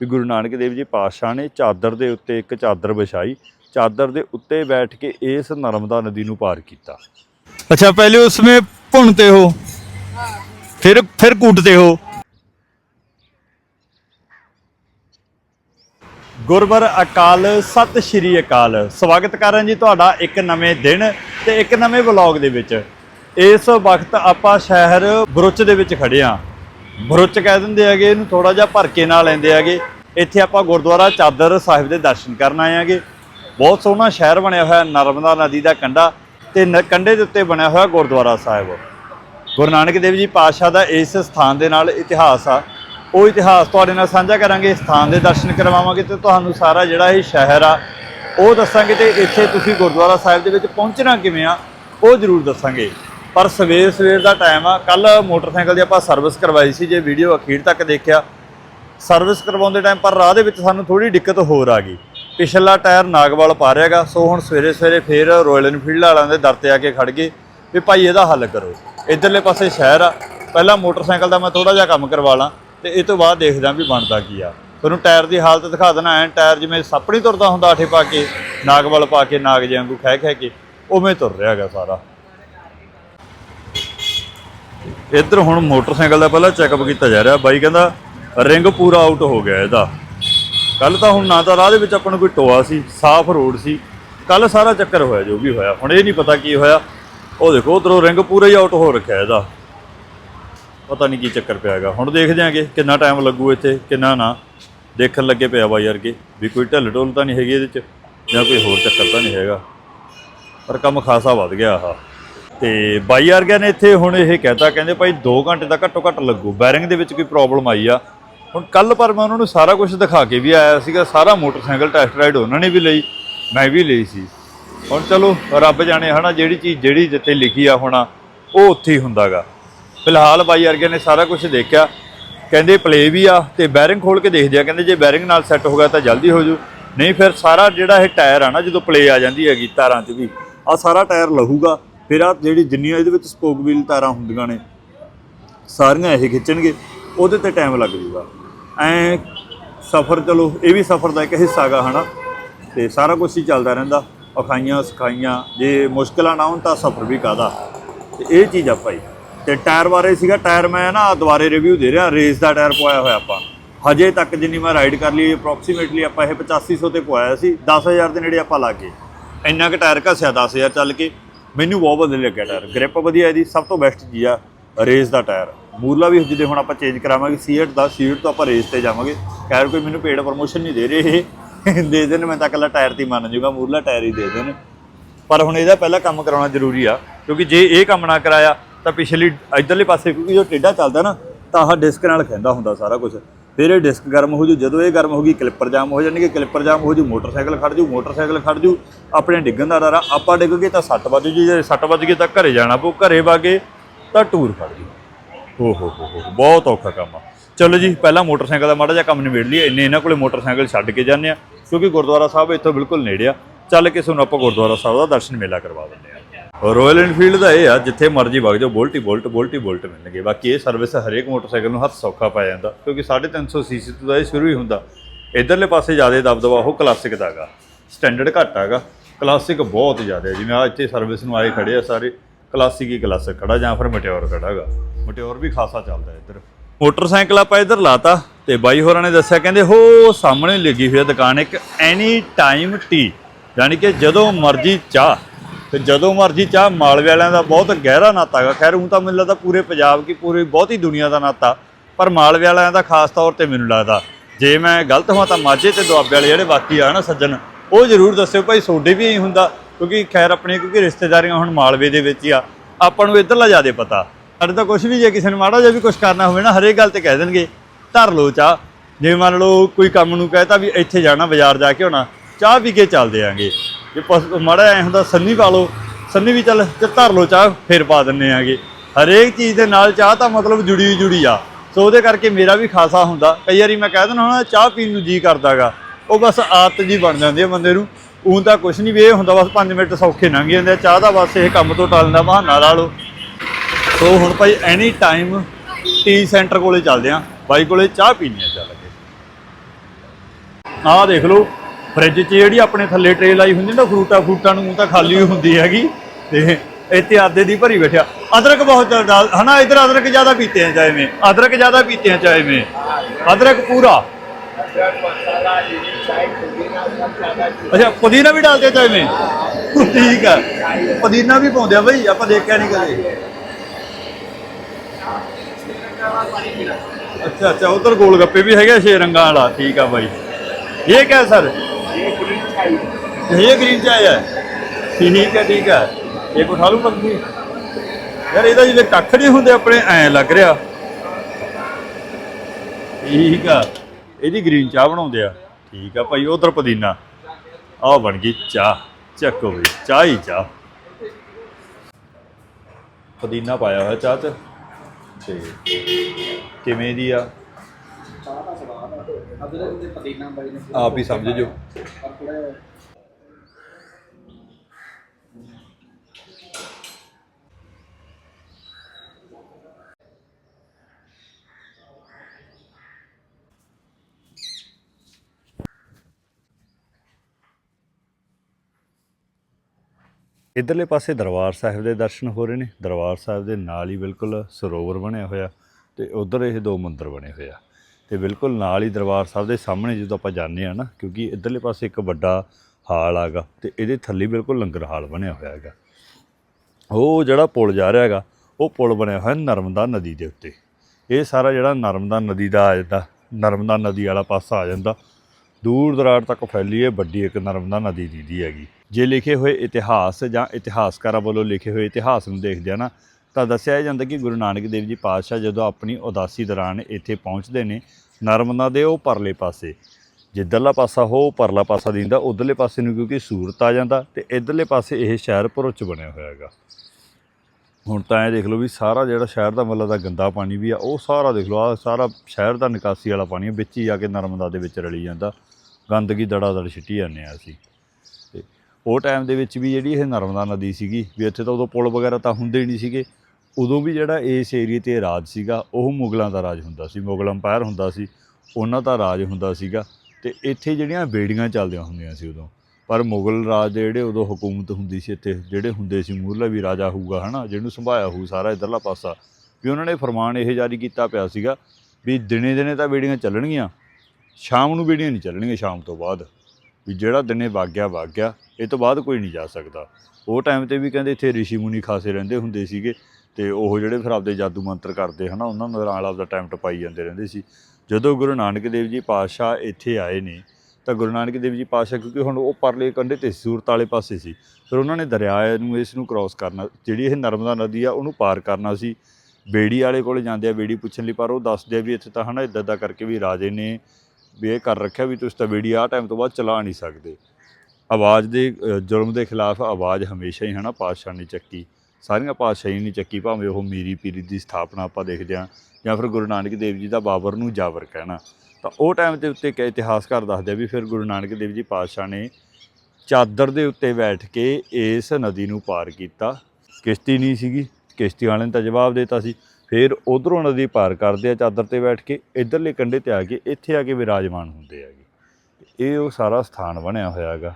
ਵੀ ਗੁਰੂ ਨਾਨਕ ਦੇਵ ਜੀ ਪਾਤਸ਼ਾਹ ਨੇ ਚਾਦਰ ਦੇ ਉੱਤੇ ਇੱਕ ਚਾਦਰ ਵਿਛਾਈ ਚਾਦਰ ਦੇ ਉੱਤੇ ਬੈਠ ਕੇ ਇਸ ਨਰਮਦਾ ਨਦੀ ਨੂੰ ਪਾਰ ਕੀਤਾ अच्छा पहले उसमें भुनते हो फिर फिर कूटते हो ਗੁਰਬਰ ਅਕਾਲ ਸਤਿ ਸ਼੍ਰੀ ਅਕਾਲ ਸਵਾਗਤ ਕਰ ਰਹੇ ਹਾਂ ਜੀ ਤੁਹਾਡਾ ਇੱਕ ਨਵੇਂ ਦਿਨ ਤੇ ਇੱਕ ਨਵੇਂ ਵਲੌਗ ਦੇ ਵਿੱਚ ਇਸ ਵਕਤ ਆਪਾਂ ਸ਼ਹਿਰ ਬਰੁੱਚ ਦੇ ਵਿੱਚ ਖੜੇ ਆ ਬਰੁੱਚ ਕਹਿ ਦਿੰਦੇ ਹੈਗੇ, ਇਹਨੂੰ ਥੋੜਾ ਜਿਹਾ ਭਰ ਕੇ ਨਾਲ ਲੈਂਦੇ ਹੈਗੇ। ਇੱਥੇ ਆਪਾਂ ਗੁਰਦੁਆਰਾ ਚਾਦਰ ਸਾਹਿਬ ਦੇ ਦਰਸ਼ਨ ਕਰਨ ਆਏ ਆਂਗੇ ਬਹੁਤ ਸੋਹਣਾ ਸ਼ਹਿਰ ਬਣਿਆ ਹੋਇਆ, ਨਰਮਦਾ ਨਦੀ ਦਾ ਕੰਢਾ ਤੇ ਨ- ਕੰਢੇ ਦੇ ਉੱਤੇ ਬਣਿਆ ਹੋਇਆ ਗੁਰਦੁਆਰਾ ਸਾਹਿਬ। ਗੁਰੂ ਨਾਨਕ ਦੇਵ ਜੀ ਪਾਤਸ਼ਾਹ ਦਾ ਇਸ ਸਥਾਨ ਦੇ ਨਾਲ ਇਤਿਹਾਸ ਆ। ਉਹ ਇਤਿਹਾਸ ਤੁਹਾਡੇ ਨਾਲ ਸਾਂਝਾ ਕਰਾਂਗੇ, ਸਥਾਨ ਦੇ ਦਰਸ਼ਨ ਕਰਵਾਵਾਂਗੇ ਤੇ ਤੁਹਾਨੂੰ ਸਾਰਾ ਜਿਹੜਾ ਇਹ ਸ਼ਹਿਰ ਆ, ਉਹ ਦੱਸਾਂਗੇ ਤੇ ਇੱਥੇ ਤੁਸੀਂ ਗੁਰਦੁਆਰਾ ਸਾਹਿਬ ਦੇ ਵਿੱਚ ਪਹੁੰਚਣਾ ਕਿਵੇਂ ਆ, ਉਹ ਜ਼ਰੂਰ ਦੱਸਾਂਗੇ। ਪਰ ਸਵੇਰ ਸਵੇਰ ਦਾ ਟਾਈਮ ਆ। ਕੱਲ ਮੋਟਰਸਾਈਕਲ ਦੀ ਆਪਾਂ ਸਰਵਿਸ ਕਰਵਾਈ ਸੀ, ਜੇ ਵੀਡੀਓ ਅਖੀਰ ਤੱਕ ਦੇਖਿਆ। ਸਰਵਿਸ ਕਰਵਾਉਂਦੇ ਟਾਈਮ ਪਰ ਰਾਹ ਦੇ ਵਿੱਚ ਸਾਨੂੰ ਥੋੜੀ ਦਿੱਕਤ ਹੋਰ ਆ ਗਈ। ਪਿਛਲਾ ਟਾਇਰ ਨਾਗਵਾਲ ਪਾ ਰਿਹਾਗਾ ਸੋ ਹੁਣ ਸਵੇਰੇ ਸਵੇਰੇ ਫੇਰ ਰਾਇਲ ਇਨਫੀਲਡ ਵਾਲਿਆਂ ਦੇ ਦਰ ਤੇ ਆ ਕੇ ਖੜ ਗਏ ਵੀ ਭਾਈ ਇਹਦਾ ਹੱਲ ਕਰੋ। ਇਧਰਲੇ ਪਾਸੇ ਸ਼ਹਿਰ ਆ। ਪਹਿਲਾਂ ਮੋਟਰਸਾਈਕਲ ਦਾ ਮੈਂ ਥੋੜਾ ਜਿਹਾ ਕੰਮ ਕਰਵਾ ਲਾਂ ਤੇ ਇਹ ਤੋਂ ਬਾਅਦ ਦੇਖਦਾ ਵੀ ਬਣਦਾ ਕੀ ਆ। ਤੁਹਾਨੂੰ ਟਾਇਰ ਦੀ ਹਾਲਤ ਦਿਖਾ ਦੇਣਾ, ਐ ਟਾਇਰ ਜਿਵੇਂ ਸੱਪੜੀ ਤੁਰਦਾ ਹੁੰਦਾ ਆਠੇ ਪਾ ਕੇ, ਨਾਗਵਾਲ ਪਾ ਕੇ, ਨਾਗ ਜਿਹੇ ਵਾਂਗੂ ਖਹਿ ਖਹਿ ਕੇ, ਉਵੇਂ ਤੁਰ ਰਿਹਾ ਹੈਗਾ ਸਾਰਾ। ਇੱਧਰ ਹੁਣ ਮੋਟਰਸਾਈਕਲ ਦਾ ਪਹਿਲਾਂ ਚੈੱਕਅਪ ਕੀਤਾ ਜਾ ਰਿਹਾ। ਬਾਈ ਕਹਿੰਦਾ, ਰਿੰਗ ਪੂਰਾ ਆਊਟ ਹੋ ਗਿਆ ਇਹਦਾ। ਕੱਲ ਤਾਂ ਹੁਣ ਨਾ ਤਾਂ ਰਾਹ ਦੇ ਵਿੱਚ ਆਪਾਂ ਨੂੰ ਕੋਈ ਟੋਆ ਸੀ, ਸਾਫ਼ ਰੋਡ ਸੀ। ਕੱਲ ਸਾਰਾ ਚੱਕਰ ਹੋਇਆ, ਜੋ ਵੀ ਹੋਇਆ। ਹੁਣ ਇਹ ਨਹੀਂ ਪਤਾ ਕੀ ਹੋਇਆ। ਉਹ ਦੇਖੋ, ਉਧਰੋਂ ਰਿੰਗ ਪੂਰਾ ਹੀ ਆਊਟ ਹੋ ਰੱਖਿਆ ਇਹਦਾ। ਪਤਾ ਨਹੀਂ ਕੀ ਚੱਕਰ ਪਿਆ ਹੈਗਾ। ਹੁਣ ਦੇਖ ਜਾਾਂਗੇ ਕਿੰਨਾ ਟਾਈਮ ਲੱਗੂ ਇੱਥੇ, ਕਿੰਨਾ ਨਾ। ਦੇਖਣ ਲੱਗੇ ਪਿਆ ਬਾਈ ਅਰਗੇ ਵੀ ਕੋਈ ਢਿੱਲ ਢੋਲ ਤਾਂ ਨਹੀਂ ਹੈਗੀ ਇਹਦੇ 'ਚ, ਜਾਂ ਕੋਈ ਹੋਰ ਚੱਕਰ ਤਾਂ ਨਹੀਂ ਹੈਗਾ। ਪਰ ਕੰਮ ਖਾਸਾ ਵੱਧ ਗਿਆ ਆਹ। ਤੇ ਬਾਈ ਆਰਗਿਆ ਨੇ ਇੱਥੇ ਹੁਣ ਇਹ ਕਹਿਤਾ, ਕਹਿੰਦੇ ਭਾਈ 2 ਘੰਟੇ ਦਾ ਘੱਟੋ ਘੱਟ ਲੱਗੂ। ਬੈਰਿੰਗ ਦੇ ਵਿੱਚ ਕੋਈ ਪ੍ਰੋਬਲਮ ਆਈ ਆ। ਹੁਣ ਕੱਲ ਪਰ ਮੈਂ ਉਹਨਾਂ ਨੂੰ ਸਾਰਾ ਕੁਝ ਦਿਖਾ ਕੇ ਵੀ ਆਇਆ ਸੀਗਾ, ਸਾਰਾ ਮੋਟਰਸਾਈਕਲ ਟੈਸਟ ਰਾਈਡ ਉਹਨਾਂ ਨੇ ਵੀ ਲਈ, ਮੈਂ ਵੀ ਲਈ ਸੀ। ਹੁਣ ਚਲੋ, ਰੱਬ ਜਾਣੇ ਹਨਾ, ਜਿਹੜੀ ਚੀਜ਼ ਜਿਹੜੀ ਜਿੱਥੇ ਲਿਖੀ ਆ ਹੋਣਾ ਉਹ ਉੱਥੇ ਹੀ ਹੁੰਦਾਗਾ। ਫਿਲਹਾਲ ਬਾਈ ਆਰਗਿਆ ਨੇ ਸਾਰਾ ਕੁਝ ਦੇਖਿਆ। ਕਹਿੰਦੇ ਪਲੇ ਵੀ ਆ ਤੇ ਬੈਰਿੰਗ ਖੋਲ ਕੇ ਦੇਖਦੇ ਆ, ਕਹਿੰਦੇ ਜੇ ਬੈਰਿੰਗ ਨਾਲ ਸੈੱਟ ਹੋ ਗਿਆ ਤਾਂ ਜਲਦੀ ਹੋ ਜੂ। ਨਹੀਂ ਫਿਰ ਸਾਰਾ ਜਿਹੜਾ ਇਹ ਟਾਇਰ ਆ ਨਾ, ਜਦੋਂ ਪਲੇ ਆ ਜਾਂਦੀ ਹੈਗੀ ਤਾਰਾਂ 'ਚ ਵੀ ਆ ਸਾਰਾ ਟਾਇਰ ਲਹੂਗਾ। ਫਿਰ ਆ ਜਿਹੜੀ ਜਿੰਨੀਆਂ ਇਹਦੇ ਵਿੱਚ ਸਪੋਕ ਵੀਲ ਤਾਰਾਂ ਹੁੰਦੀਆਂ ਨੇ, ਸਾਰੀਆਂ ਇਹ ਖਿੱਚਣਗੇ, ਉਹਦੇ ਤੇ ਟਾਈਮ ਲੱਗ ਜੂਗਾ। ਐ ਸਫ਼ਰ ਚਲੋ, ਇਹ ਵੀ ਸਫ਼ਰ ਦਾ ਇੱਕ ਹਿੱਸਾ ਗਾ, ਹਨਾ? ਤੇ ਸਾਰਾ ਕੁਝ ਹੀ ਚੱਲਦਾ ਰਹਿੰਦਾ, ਅਖਾਈਆਂ, ਸਿਖਾਈਆਂ, ਜੇ ਮੁਸ਼ਕਲਾਂ ਨਾ ਹੋਣ ਤਾਂ ਸਫ਼ਰ ਵੀ ਕਾਦਾ ਤੇ ਇਹ ਚੀਜ਼ ਆ ਭਾਈ। ਤੇ ਟਾਇਰ ਬਾਰੇ ਸੀਗਾ, ਟਾਇਰ ਮੈਂ ਨਾ ਦੁਬਾਰੇ ਰਿਵਿਊ ਦੇ ਰਿਹਾ ਰੇਸ ਦਾ ਟਾਇਰ ਪਵਾਇਆ ਹੋਇਆ ਆਪਾਂ। ਹਜੇ ਤੱਕ ਜਿੰਨੀ ਮੈਂ ਰਾਈਡ ਕਰ ਲਈ ਅਪਰੋਕਸੀਮੇਟਲੀ ਆਪਾਂ ਇਹ 8500 ਤੇ ਪਵਾਇਆ ਸੀ 10000 ਦੇ ਨੇੜੇ ਆਪਾਂ ਲਾ ਕੇ। ਇੰਨਾ ਕੁ ਟਾਇਰ ਘਸਿਆ 10000 ਚੱਲ ਕੇ। ਮੈਨੂੰ ਬਹੁਤ ਵਧੀਆ ਲੱਗਿਆ ਟਾਇਰ। ਗ੍ਰਿਪ ਵਧੀਆ ਇਹਦੀ, ਸਭ ਤੋਂ ਬੈਸਟ ਚੀਜ਼ ਆ ਰੇਸ ਦਾ ਟਾਇਰ। ਮੂਰਲਾ ਵੀ ਜਿਹਦੇ ਹੁਣ ਆਪਾਂ ਚੇਂਜ ਕਰਾਵਾਂਗੇ ਸੀਟ ਦਾ ਸੀਟ ਤੋਂ ਆਪਾਂ ਰੇਸ ਤੇ ਜਾਵਾਂਗੇ। ਖੈਰ, ਕੋਈ ਮੈਨੂੰ ਪੇਡ ਪ੍ਰਮੋਸ਼ਨ ਨਹੀਂ ਦੇ ਰਹੇ। ਇਹ ਦੇ ਦੇਣ, ਮੈਂ ਤਾਂ ਇਕੱਲਾ ਟਾਇਰ ਤੇ ਹੀ ਮੰਨ ਜੂਗਾ ਮੂਰਲਾ ਟਾਇਰ ਹੀ ਦੇ ਦੇਣ। ਪਰ ਹੁਣ ਇਹਦਾ ਪਹਿਲਾਂ ਕੰਮ ਕਰਾਉਣਾ ਜ਼ਰੂਰੀ ਆ, ਕਿਉਂਕਿ ਜੇ ਇਹ ਕੰਮ ਨਾ ਕਰਾਇਆ, ਤਾਂ ਪਿਛਲੀ ਇਧਰਲੇ ਪਾਸੇ, ਕਿਉਂਕਿ ਜੋ ਟੇਢਾ ਚੱਲਦਾ ਨਾ, ਤਾਂ ਆਹ ਡਿਸਕ ਨਾਲ ਖੈਂਦਾ ਹੁੰਦਾ ਸਾਰਾ ਕੁਝ ਫਿਰ ਇਹ ਡਿਸਕ ਗਰਮ ਹੋ ਜੂ। ਜਦੋਂ ਇਹ ਗਰਮ ਹੋ ਗਈ ਕਲਿੱਪਰ ਜਾਮ ਹੋ ਜਾਣਗੇ ਕਲਿੱਪਰ ਜਾਮ ਹੋ ਜੂ, ਮੋਟਰਸਾਈਕਲ ਖੜ ਜੂ, ਮੋਟਰਸਾਈਕਲ ਖੜ ਜੂ, ਆਪਣੇ ਡਿੱਗਣ ਦਾ ਡਰ ਆਪਾਂ ਡਿੱਗ ਗਏ ਤਾਂ ਸੱਟ ਵੱਜ ਜੂ ਜੇ ਸੱਟ ਵੱਜ ਗਈ ਤਾਂ ਘਰੇ ਜਾਣਾ ਪਊ, ਘਰੇ ਵਾਗੇ ਤਾਂ ਟੂਰ ਖੜ ਜੂ। ਹੋ ਹੋ ਹੋ ਹੋ, ਬਹੁਤ ਔਖਾ ਕੰਮ ਆ। ਚਲੋ ਜੀ, ਪਹਿਲਾਂ ਮੋਟਰਸਾਈਕਲ ਦਾ ਮਾੜਾ ਜਿਹਾ ਕੰਮ ਨਿਬੇੜ ਲਈਏ। ਇੰਨੇ ਇਹਨਾਂ ਕੋਲੇ ਮੋਟਰਸਾਈਕਲ ਛੱਡ ਕੇ ਜਾਂਦੇ ਆ, ਕਿਉਂਕਿ ਗੁਰਦੁਆਰਾ ਸਾਹਿਬ ਇੱਥੋਂ ਬਿਲਕੁਲ ਨੇੜੇ ਆ। ਚੱਲ ਕੇ ਤੁਹਾਨੂੰ ਆਪਾਂ ਗੁਰਦੁਆਰਾ ਸਾਹਿਬ ਦਾ ਦਰਸ਼ਨ ਮੇਲਾ ਕਰਵਾ ਦਿੰਦੇ ਆ। ਰਾਇਲ ਐਨਫੀਲਡ ਦਾ ਇਹ ਆ, ਜਿੱਥੇ ਮਰਜ਼ੀ ਵਗ ਜਾਓ, ਬੋਲਟ ਬੋਲਟੀ, ਬੋਲਟ ਹੀ ਬੋਲਟ ਮਿਲਣਗੇ। ਬਾਕੀ ਇਹ ਸਰਵਿਸ ਹਰੇਕ ਮੋਟਰਸਾਈਕਲ ਨੂੰ ਹੱਥ ਸੌਖਾ ਪਾਇਆ ਜਾਂਦਾ, ਕਿਉਂਕਿ 350 ਸੀਸੀ ਤੋਂ ਦਾ ਇਹ ਸ਼ੁਰੂ ਹੀ ਹੁੰਦਾ। ਇਧਰਲੇ ਪਾਸੇ ਜ਼ਿਆਦਾ ਦਬਦਬਾ, ਉਹ ਕਲਾਸਿਕ ਦਾ ਹੈਗਾ ਸਟੈਂਡਰਡ ਘੱਟ ਹੈਗਾ ਕਲਾਸਿਕ ਬਹੁਤ ਜ਼ਿਆਦਾ ਜਿਵੇਂ ਆ ਇੱਥੇ ਸਰਵਿਸ ਨੂੰ ਆਏ ਖੜੇ ਆ ਸਾਰੇ ਕਲਾਸਿਕ ਹੀ ਕਲਾਸਿਕ ਖੜਾ, ਜਾਂ ਫਿਰ ਮਟਿਓਰ ਖੜਾ ਹੈਗਾ ਮਟਿਓਰ ਵੀ ਖਾਸਾ ਚੱਲਦਾ ਇੱਧਰ। ਮੋਟਰਸਾਈਕਲ ਆਪਾਂ ਇੱਧਰ ਲਾਤਾ, ਤੇ ਬਾਈ ਹੋਰਾਂ ਨੇ ਦੱਸਿਆ, ਕਹਿੰਦੇ, ਹੋ, ਸਾਹਮਣੇ ਲੱਗੀ ਹੋਈ ਆ ਦੁਕਾਨ ਇੱਕ ਐਨੀ ਟਾਈਮ ਟੀ ਯਾਨੀ ਕਿ ਜਦੋਂ ਮਰਜ਼ੀ ਚਾਹ। ਤੇ ਜਦੋਂ ਮਰਜ਼ੀ ਚਾਹ ਮਾਲਵੇ ਵਾਲਿਆਂ ਦਾ ਬਹੁਤ ਗਹਿਰਾ ਨਾਤਾ ਹੈਗਾ ਖੈਰ ਉਹ ਤਾਂ ਮੈਨੂੰ ਲੱਗਦਾ ਪੂਰੇ ਪੰਜਾਬ ਕੀ ਪੂਰੀ ਬਹੁਤੀ ਦੁਨੀਆ ਦਾ ਨਾਤਾ, ਪਰ ਮਾਲਵੇ ਵਾਲਿਆਂ ਦਾ ਖਾਸ ਤੌਰ ਤੇ ਮੈਨੂੰ ਲੱਗਦਾ। ਜੇ ਮੈਂ ਗਲਤ ਹਾਂ ਤਾਂ ਮਾਝੇ ਤੇ ਦੁਆਬੇ ਵਾਲੇ ਜਿਹੜੇ ਬਾਕੀ ਆ ਨਾ ਸੱਜਣ, ਉਹ ਜ਼ਰੂਰ ਦੱਸਿਓ ਭਾਈ ਤੁਹਾਡੇ ਵੀ ਇਹੀ ਹੁੰਦਾ, ਕਿਉਂਕਿ ਖੈਰ ਆਪਣੇ ਕਿਉਂਕਿ ਰਿਸ਼ਤੇਦਾਰੀਆਂ ਹੁਣ ਮਾਲਵੇ ਦੇ ਵਿੱਚ ਹੀ ਆ, ਆਪਾਂ ਨੂੰ ਇੱਧਰਲਾ ਜ਼ਿਆਦਾ ਪਤਾ। ਸਾਡੇ ਤਾਂ ਕੁਝ ਵੀ ਜੇ ਕਿਸੇ ਨੇ ਮਾੜਾ ਜਿਹਾ ਵੀ ਕੁਝ ਕਰਨਾ ਹੋਵੇ ਨਾ, ਹਰੇਕ ਗੱਲ ਤੇ ਕਹਿ ਦੇਣਗੇ, ਧਰ ਲਓ ਚਾਹ। ਜੇ ਮੰਨ ਲਓ ਕੋਈ ਕੰਮ ਨੂੰ ਕਹਿਤਾ ਵੀ ਇੱਥੇ ਜਾਣਾ, ਬਾਜ਼ਾਰ ਜਾ ਕੇ ਹੋਣਾ ਚਾਹ ਪੀ ਕੇ ਚੱਲਦੇ ਆਂਗੇ ਜੇ ਪਸ- ਮਾੜਾ ਐ ਹੁੰਦਾ, ਸੰਨੀ ਪਾ ਲਓ। ਸੰਨੀ ਵੀ ਚੱਲ, ਤੇ ਧਰ ਲਓ ਚਾਹ, ਫਿਰ ਪਾ ਦਿੰਨੇ ਆਂਗੇ। ਹਰੇਕ ਚੀਜ਼ ਦੇ ਨਾਲ ਚਾਹ ਤਾਂ ਮਤਲਬ ਜੁੜੀ ਜੁੜੀ ਆ। ਸੋ ਉਹਦੇ ਕਰਕੇ ਮੇਰਾ ਵੀ ਖਾਸਾ ਹੁੰਦਾ। ਕਈ ਵਾਰੀ ਮੈਂ ਕਹਿ ਦਿੰਦਾ ਹੁਣ ਚਾਹ ਪੀਣ ਨੂੰ ਜੀ ਕਰਦਾਗਾ। ਉਹ ਬਸ ਆਦਤ ਜੀ ਬਣ ਜਾਂਦੀ ਹੈ ਬੰਦੇ ਨੂੰ। ਊਂ ਤਾਂ ਕੁਝ ਨਹੀਂ ਵੀ ਇਹ ਹੁੰਦਾ, ਬਸ 5 ਮਿੰਟ ਸੌਖੇ ਲੰਘ ਜਾਂਦੇ ਆ। ਚਾਹ ਦਾ ਬਸ ਇਹ ਕੰਮ ਤੋਂ ਟਾਲਣ ਦਾ ਬਹਾਨਾ ਲਾ ਲਓ। ਸੋ ਹੁਣ ਭਾਈ ਐਨੀ ਟਾਈਮ ਟੀ ਸੈਂਟਰ ਕੋਲੇ ਚੱਲਦੇ ਆਂ। ਬਾਈ ਕੋਲੇ ਚਾਹ ਪੀਣੀ ਆ ਚੱਲ ਕੇ। ਆਹ ਦੇਖ ਲਓ। ਫ੍ਰਿਜ 'ਚ ਜਿਹੜੀ ਆਪਣੇ ਥੱਲੇ ਟਰੇ ਲਾਈ ਹੁੰਦੀ ਨਾ ਫਰੂਟਾ ਫਰੂਟਾਂ ਨੂੰ ਤਾਂ ਖਾਲੀ ਹੁੰਦੀ ਹੈਗੀ। ਤੇ ਇੱਥੇ ਆਦੇ ਦੀ ਭਰੀ ਬੈਠਿਆ। ਅਦਰਕ ਬਹੁਤ ਜ਼ਿਆਦਾ, ਹਨਾ, ਇਧਰ ਅਦਰਕ ਜ਼ਿਆਦਾ ਪੀਤੇ ਆ ਚਾਹੇ ਮੈਂ। ਅਦਰਕ ਜ਼ਿਆਦਾ ਪੀਤੇ ਆ ਚਾਹੇ ਮੈਂ। ਅਦਰਕ ਪੂਰਾ। ਅੱਛਾ, ਪੁਦੀਨਾ ਵੀ ਡਾਲਦੇ ਚਾਹੇ ਮੈਂ? ਠੀਕ ਆ। ਪੁਦੀਨਾ ਵੀ ਪਾਉਂਦੇ ਆ ਬਈ, ਆਪਾਂ ਦੇਖਿਆ ਨਹੀਂ ਕਦੇ। ਅੱਛਾ ਅੱਛਾ, ਉਧਰ ਗੋਲ ਗੱਪੇ ਵੀ ਹੈਗੇ ਛੇ ਰੰਗਾਂ ਵਾਲਾ। ਠੀਕ ਆ ਬਾਈ। ਇਹ ਕਿਆ ਸਰ? ਇਹ ਗ੍ਰੀਨ ਚਾय ਹੈ। ਠੀਕ ਹੈ ਠੀਕ ਹੈ। ਇਹ ਕੋ ਠਾਲੂ ਪੱਕੀ ਯਾਰ ਇਹਦਾ ਜਿਵੇਂ ਕੱਖ ਨਹੀਂ ਹੁੰਦੇ ਆਪਣੇ ਐ ਲੱਗ ਰਿਹਾ। ਠੀਕ ਆ। ਇਹਦੀ ਗ੍ਰੀਨ ਚਾਹ ਬਣਾਉਂਦੇ ਆ। ਠੀਕ ਆ ਭਾਈ ਉਧਰ ਪੁਦੀਨਾ। ਆਹ ਬਣ ਗਈ ਚਾਹ। ਚੱਕੋ ਵੀ ਚਾਹ ਹੀ ਚਾਹ। ਪੁਦੀਨਾ ਪਾਇਆ ਹੋਇਆ ਚਾਹ ਚ। ਤੇ ਕਿਵੇਂ ਦੀ ਆ? ਆਪ ਹੀ ਸਮਝ ਜੋ ਇਧਰਲੇ ਪਾਸੇ ਦਰਬਾਰ ਸਾਹਿਬ ਦੇ ਦਰਸ਼ਨ ਹੋ ਰਹੇ ਨੇ। ਦਰਬਾਰ ਸਾਹਿਬ ਦੇ ਨਾਲ ਹੀ ਬਿਲਕੁਲ ਸਰੋਵਰ ਬਣਿਆ ਹੋਇਆ ਤੇ ਉਧਰ ਇਹ ਦੋ ਮੰਦਿਰ ਬਣੇ ਹੋਏ ਆ। ਤੇ ਬਿਲਕੁਲ ਨਾਲ ਹੀ ਦਰਬਾਰ ਸਾਹਿਬ ਦੇ ਸਾਹਮਣੇ ਜਦੋਂ ਆਪਾਂ ਜਾਂਦੇ ਆ ਨਾ, ਕਿਉਂਕਿ ਇਧਰਲੇ ਪਾਸੇ ਇੱਕ ਵੱਡਾ ਹਾਲ ਆਗਾ ਤੇ ਇਹਦੇ ਥੱਲੇ ਬਿਲਕੁਲ ਲੰਗਰ ਹਾਲ ਬਣਿਆ ਹੋਇਆ ਹੈਗਾ। ਉਹ ਜਿਹੜਾ ਪੁਲ ਜਾ ਰਿਹਾ ਹੈਗਾ, ਉਹ ਪੁਲ ਬਣਿਆ ਹੋਇਆ ਨਰਮਦਾ ਨਦੀ ਦੇ ਉੱਤੇ। ਇਹ ਸਾਰਾ ਜਿਹੜਾ ਨਰਮਦਾ ਨਦੀ ਦਾ ਆ ਜਾਂਦਾ, ਨਰਮਦਾ ਨਦੀ ਵਾਲਾ ਪਾਸਾ ਆ ਜਾਂਦਾ ਦੂਰ ਦਰਾੜ ਤੱਕ ਫੈਲੀ ਹੈ ਵੱਡੀ ਇੱਕ ਨਰਮਦਾ ਨਦੀ ਦੀ ਦੀ ਹੈਗੀ। ਜੇ ਲਿਖੇ ਹੋਏ ਇਤਿਹਾਸ ਜਾਂ ਇਤਿਹਾਸਕਾਰਾਂ ਵੱਲੋਂ ਲਿਖੇ ਹੋਏ ਇਤਿਹਾਸ ਨੂੰ ਦੇਖਦੇ ਆ ਨਾ, ਤਾਂ ਦੱਸਿਆ ਜਾਂਦਾ ਕਿ ਗੁਰੂ ਨਾਨਕ ਦੇਵ ਜੀ ਪਾਤਸ਼ਾਹ ਜਦੋਂ ਆਪਣੀ ਉਦਾਸੀ ਦੌਰਾਨ ਇੱਥੇ ਪਹੁੰਚਦੇ ਨੇ, ਨਰਮਦਾ ਦੇ ਉਹ ਪਰਲੇ ਪਾਸੇ, ਜਿੱਧਰਲਾ ਪਾਸਾ ਹੋ ਉਹ ਪਰਲਾ ਪਾਸਾ ਦਿੰਦਾ, ਉਧਰਲੇ ਪਾਸੇ ਨੂੰ ਕਿਉਂਕਿ ਸੂਰਤ ਆ ਜਾਂਦਾ ਤੇ ਇਧਰਲੇ ਪਾਸੇ ਇਹ ਸ਼ਹਿਰ ਭਰੁੱਚ ਬਣਿਆ ਹੋਇਆ ਹੈਗਾ। ਹੁਣ ਤਾਂ ਇਹ ਦੇਖ ਲਓ ਵੀ ਸਾਰਾ ਜਿਹੜਾ ਸ਼ਹਿਰ ਦਾ ਮਤਲਬ ਦਾ ਗੰਦਾ ਪਾਣੀ ਵੀ ਆ, ਉਹ ਸਾਰਾ ਦੇਖ ਲਓ ਆ ਸਾਰਾ ਸ਼ਹਿਰ ਦਾ ਨਿਕਾਸੀ ਵਾਲਾ ਪਾਣੀ ਵਿੱਚ ਹੀ ਆ ਕੇ ਨਰਮਦਾ ਦੇ ਵਿੱਚ ਰਲੀ ਜਾਂਦਾ। ਗੰਦਗੀ ਦੜਾ ਦੜ ਛਿੱਟੀ ਜਾਂਦੇ ਆ ਅਸੀਂ। ਤੇ ਉਹ ਟਾਈਮ ਦੇ ਵਿੱਚ ਵੀ ਜਿਹੜੀ ਇਹ ਨਰਮਦਾ ਨਦੀ ਸੀਗੀ, ਵੀ ਇੱਥੇ ਤਾਂ ਉਦੋਂ ਪੁਲ ਵਗੈਰਾ ਤਾਂ ਹੁੰਦੇ ਹੀ ਨਹੀਂ ਸੀਗੇ, ਉਦੋਂ ਵੀ ਜਿਹੜਾ ਇਸ ਏਰੀਏ ਤੇ ਰਾਜ ਸੀਗਾ, ਉਹ ਮੁਗਲਾਂ ਦਾ ਰਾਜ ਹੁੰਦਾ ਸੀ, ਮੁਗਲ ਅੰਪਾਇਰ ਹੁੰਦਾ ਸੀ, ਉਹਨਾਂ ਦਾ ਰਾਜ ਹੁੰਦਾ ਸੀਗਾ, ਤੇ ਇੱਥੇ ਜਿਹੜੀਆਂ ਬੇੜੀਆਂ ਚੱਲਦੀਆਂ ਹੁੰਦੀਆਂ ਸੀ ਉਦੋਂ। ਪਰ ਮੁਗਲ ਰਾਜ ਦੇ ਜਿਹੜੇ ਉਦੋਂ ਹਕੂਮਤ ਹੁੰਦੀ ਸੀ ਇੱਥੇ, ਜਿਹੜੇ ਹੁੰਦੇ ਸੀ ਮੂਰਲਾ ਵੀ ਰਾਜਾ ਹੋਊਗਾ, ਹਨਾ, ਜਿਹਨੂੰ ਸੰਭਾਇਆ ਹੋਊ ਸਾਰਾ ਇਧਰਲਾ ਪਾਸਾ, ਵੀ ਉਹਨਾਂ ਨੇ ਫਰਮਾਨ ਇਹ ਜਾਰੀ ਕੀਤਾ ਪਿਆ ਸੀਗਾ, ਵੀ ਦਿਨੇ ਦਿਨੇ ਤਾਂ ਬੇੜੀਆਂ ਚੱਲਣਗੀਆਂ ਸ਼ਾਮ ਨੂੰ ਬੇੜੀਆਂ ਨਹੀਂ ਚੱਲਣਗੀਆਂ ਸ਼ਾਮ ਤੋਂ ਬਾਅਦ। ਵੀ ਜਿਹੜਾ ਦਿਨੇ ਵਗ ਵਾਗਿਆ, ਇਹ ਤੋਂ ਬਾਅਦ ਕੋਈ ਨਹੀਂ ਜਾ ਸਕਦਾ। ਉਹ ਟਾਈਮ ਤੇ ਵੀ ਕਹਿੰਦੇ ਇੱਥੇ ਰਿਸ਼ੀ ਮੁਨੀ ਖਾਸੇ ਰਹਿੰਦੇ ਹੁੰਦੇ ਸੀਗੇ ਤੇ ਉਹ ਜਿਹੜੇ ਫਿਰ ਆਪਦੇ ਜਾਦੂ ਮੰਤਰ ਕਰਦੇ ਹਨਾ, ਉਹਨਾਂ ਨਾਲ ਆਪਦਾ ਟਾਈਮ ਟਪਾਈ ਜਾਂਦੇ ਰਹਿੰਦੇ ਸੀ। ਜਦੋਂ ਗੁਰੂ ਨਾਨਕ ਦੇਵ ਜੀ ਪਾਤਸ਼ਾਹ ਇੱਥੇ ਆਏ ਨੇ, ਤਾਂ ਗੁਰੂ ਨਾਨਕ ਦੇਵ ਜੀ ਪਾਤਸ਼ਾਹ ਕਿਉਂਕਿ ਹੁਣ ਉਹ ਪਰਲੇ ਕੰਢੇ ਤੇ ਸੂਰਤ ਵਾਲੇ ਪਾਸੇ ਸੀ, ਫਿਰ ਉਹਨਾਂ ਨੇ ਦਰਿਆ ਨੂੰ ਇਸ ਨੂੰ ਕ੍ਰਾਸ ਕਰਨਾ, ਜਿਹੜੀ ਇਹ ਨਰਮਦਾ ਨਦੀ ਆ ਉਹਨੂੰ ਪਾਰ ਕਰਨਾ ਸੀ। ਬੇੜੀ ਵਾਲੇ ਕੋਲ ਜਾਂਦੇ ਆ, ਬੇੜੀ ਪੁੱਛਣ ਲਈ, ਪਰ ਉਹ ਦੱਸਦੇ ਆ ਵੀ ਇੱਥੇ ਤਾਂ ਹਨਾ ਇਦਾਂ ਦਾ ਕਰਕੇ ਵੀ ਰਾਜੇ ਨੇ ਵੀ ਇਹ ਕਰ ਰੱਖਿਆ ਵੀ ਤੁਸੀਂ ਤਾਂ ਬੇੜੀ ਆਹ ਟਾਈਮ ਤੋਂ ਬਾਅਦ ਚਲਾ ਨਹੀਂ ਸਕਦੇ। ਆਵਾਜ਼ ਦੇ ਜ਼ੁਲਮ ਦੇ ਖਿਲਾਫ ਆਵਾਜ਼ ਹਮੇਸ਼ਾ ਹੀ ਹਨਾ ਪਾਤਸ਼ਾਹ ਨੇ ਚੱਕੀ। ਸਾਰੀਆਂ ਪਾਤਸ਼ਾਹੀ ਨਹੀਂ ਚੱਕੀ, ਭਾਵੇਂ ਉਹ ਮੀਰੀ ਪੀਰੀ ਦੀ ਸਥਾਪਨਾ ਆਪਾਂ ਦੇਖਦੇ ਹਾਂ, ਜਾਂ ਫਿਰ ਗੁਰੂ ਨਾਨਕ ਦੇਵ ਜੀ ਦਾ ਬਾਬਰ ਨੂੰ ਜਾਬਰ ਕਹਿਣਾ। ਤਾਂ ਉਹ ਟਾਈਮ ਦੇ ਉੱਤੇ ਕਿ ਇਤਿਹਾਸਕਾਰ ਦੱਸਦੇ ਵੀ ਫਿਰ ਗੁਰੂ ਨਾਨਕ ਦੇਵ ਜੀ ਪਾਤਸ਼ਾਹ ਨੇ ਚਾਦਰ ਦੇ ਉੱਤੇ ਬੈਠ ਕੇ ਇਸ ਨਦੀ ਨੂੰ ਪਾਰ ਕੀਤਾ। ਕਿਸ਼ਤੀ ਨਹੀਂ ਸੀਗੀ, ਕਿਸ਼ਤੀ ਵਾਲੇ ਨੇ ਤਾਂ ਜਵਾਬ ਦਿੱਤਾ ਸੀ। ਫਿਰ ਉਧਰੋਂ ਨਦੀ ਪਾਰ ਕਰਦੇ ਆ ਚਾਦਰ ਤੇ ਬੈਠ ਕੇ, ਇਧਰਲੇ ਕੰਢੇ ਤੇ ਆ ਕੇ, ਇੱਥੇ ਆ ਕੇ ਵਿਰਾਜਮਾਨ ਹੁੰਦੇ ਹੈਗੇ। ਇਹ ਉਹ ਸਾਰਾ ਸਥਾਨ ਬਣਿਆ ਹੋਇਆ ਹੈਗਾ।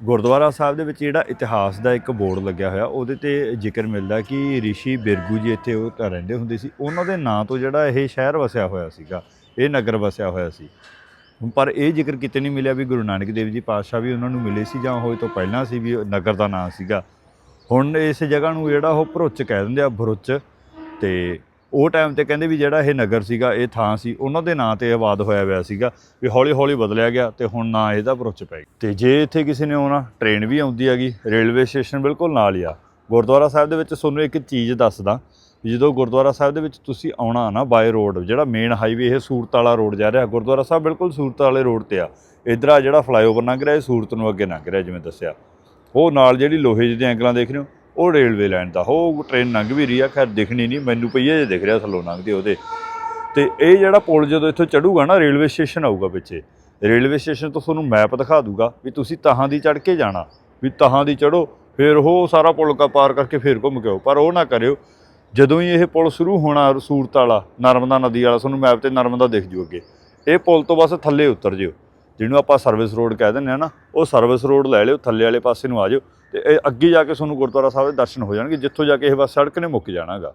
ਗੁਰਦੁਆਰਾ ਸਾਹਿਬ ਦੇ ਵਿੱਚ ਜਿਹੜਾ ਇਤਿਹਾਸ ਦਾ ਇੱਕ ਬੋਰਡ ਲੱਗਿਆ ਹੋਇਆ, ਉਹਦੇ ਤੇ ਜ਼ਿਕਰ ਮਿਲਦਾ ਕਿ ઋષਿ ਬਿਰਗੂ ਜੀ ਇੱਥੇ ਉਹ ਤਾਂ ਰਹਿੰਦੇ ਹੁੰਦੇ ਸੀ। ਉਹਨਾਂ ਦੇ ਨਾਂ ਤੋਂ ਜਿਹੜਾ ਇਹ ਸ਼ਹਿਰ ਵਸਿਆ ਹੋਇਆ ਸੀਗਾ, ਇਹ ਨਗਰ ਵਸਿਆ ਹੋਇਆ ਸੀ। ਪਰ ਇਹ ਜ਼ਿਕਰ ਕਿਤੇ ਨਹੀਂ ਮਿਲਿਆ ਵੀ ਗੁਰੂ ਨਾਨਕ ਦੇਵ ਜੀ ਪਾਤਸ਼ਾਹ ਵੀ ਉਹਨਾਂ ਨੂੰ ਮਿਲੇ ਸੀ ਜਾਂ ਹੋਏ ਤੋਂ ਪਹਿਲਾਂ ਸੀ ਵੀ ਨਗਰ ਦਾ ਨਾਂ ਸੀਗਾ। ਹੁਣ ਇਸ ਜਗ੍ਹਾ ਨੂੰ ਜਿਹੜਾ ਉਹ ਭਰੁੱਚ ਕਹਿ ਦਿੰਦੇ ਆ, ਭਰੁੱਚ। ਤੇ ਉਹ ਟਾਈਮ ਤੇ ਕਹਿੰਦੇ ਵੀ ਜਿਹੜਾ ਇਹ ਨਗਰ ਸੀਗਾ, ਇਹ ਥਾਂ ਸੀ, ਉਹਨਾਂ ਦੇ ਨਾਂ ਤੇ ਆਬਾਦ ਹੋਇਆ ਹੋਇਆ ਸੀਗਾ ਵੀ ਹੌਲੀ ਹੌਲੀ ਬਦਲਿਆ ਗਿਆ ਤੇ ਹੁਣ ਨਾਂ ਇਹਦਾ ਭਰੁੱਚ ਪੈ ਗਿਆ। ਤੇ ਜੇ ਇੱਥੇ ਕਿਸੇ ਨੇ ਆਉਣਾ ਟ੍ਰੇਨ ਵੀ ਆਉਂਦੀ ਹੈਗੀ ਰੇਲਵੇ ਸਟੇਸ਼ਨ ਬਿਲਕੁਲ ਨਾਲ ਹੀ ਆ। ਗੁਰਦੁਆਰਾ ਸਾਹਿਬ ਦੇ ਵਿੱਚ ਤੁਹਾਨੂੰ ਇੱਕ ਚੀਜ਼ ਦੱਸਦਾ ਵੀ ਜਦੋਂ ਗੁਰਦੁਆਰਾ ਸਾਹਿਬ ਦੇ ਵਿੱਚ ਤੁਸੀਂ ਆਉਣਾ ਨਾ ਬਾਏ ਰੋਡ ਜਿਹੜਾ ਮੇਨ ਹਾਈਵੇ ਇਹ ਸੂਰਤ ਵਾਲਾ ਰੋਡ ਜਾ ਰਿਹਾ, ਗੁਰਦੁਆਰਾ ਸਾਹਿਬ ਬਿਲਕੁਲ ਸੂਰਤ ਵਾਲੇ ਰੋਡ ਤੇ ਆ। ਇਧਰ ਆ ਜਿਹੜਾ ਫਲਾਈਓਵਰ ਲੰਘ ਰਿਹਾ, ਇਹ ਸੂਰਤ ਨੂੰ ਅੱਗੇ ਲੰਘ ਰਿਹਾ, ਜਿਵੇਂ ਦੱਸਿਆ। ਉਹ ਨਾਲ ਜਿਹੜੀ ਲੋਹੇ ਜਿਹੇ ਐਂਗਲਾਂ ਦੇਖ ਰਹੇ ਹੋ ਉਹ ਰੇਲਵੇ ਲਾਈਨ ਦਾ, ਉਹ ਟ੍ਰੇਨ ਲੰਘ ਵੀ ਰਹੀ ਆ, ਖੈਰ ਦਿਖਣੀ ਨਹੀਂ, ਮੈਨੂੰ ਪਈਏ ਜੇ ਦਿਖ ਰਿਹਾ ਥੱਲੋਂ ਲੰਘਦੇ ਉਹਦੇ। ਤੇ ਇਹ ਜਿਹੜਾ ਪੁਲ ਜਦੋਂ ਇੱਥੋਂ ਚੜੂਗਾ ਨਾ, ਰੇਲਵੇ ਸਟੇਸ਼ਨ ਆਊਗਾ ਪਿੱਛੇ, ਰੇਲਵੇ ਸਟੇਸ਼ਨ ਤੋਂ ਤੁਹਾਨੂੰ ਮੈਪ ਦਿਖਾ ਦੂਗਾ ਵੀ ਤੁਸੀਂ ਤਹਾਂ ਦੀ ਚੜ ਕੇ ਜਾਣਾ, ਵੀ ਤਹਾਂ ਦੀ ਚੜੋ ਫਿਰ ਉਹ ਸਾਰਾ ਪੁਲ ਕਾ ਪਾਰ ਕਰਕੇ ਫਿਰ ਘੁੰਮ ਕੇ ਆਓ, ਪਰ ਉਹ ਨਾ ਕਰਿਓ। ਜਦੋਂ ਹੀ ਇਹ ਪੁਲ ਸ਼ੁਰੂ ਹੋਣਾ ਸੂਰਤ ਵਾਲਾ, ਨਰਮਦਾ ਨਦੀ ਵਾਲਾ, ਤੁਹਾਨੂੰ ਮੈਪ ਤੇ ਨਰਮਦਾ ਦਿਖ ਜੂ ਅੱਗੇ, ਇਹ ਪੁਲ ਤੋਂ ਬਸ ਥੱਲੇ ਉਤਰ ਜਿਓ, ਜਿਹਨੂੰ ਆਪਾਂ ਸਰਵਿਸ ਰੋਡ ਕਹਿ ਦਿੰਦੇ ਆ ਨਾ, ਉਹ ਸਰਵਿਸ ਰੋਡ ਲੈ ਲਿਓ, ਥੱਲੇ ਵਾਲੇ ਪਾਸੇ ਨੂੰ ਆ ਜਾਓ। ਤੇ ਇਹ ਅੱਗੇ ਜਾ ਕੇ ਤੁਹਾਨੂੰ ਗੁਰਦੁਆਰਾ ਸਾਹਿਬ ਦੇ ਦਰਸ਼ਨ ਹੋ ਜਾਣਗੇ, ਜਿੱਥੋਂ ਜਾ ਕੇ ਇਹ ਬਸ ਸੜਕ ਨੇ ਮੁੱਕ ਜਾਣਾਗਾ।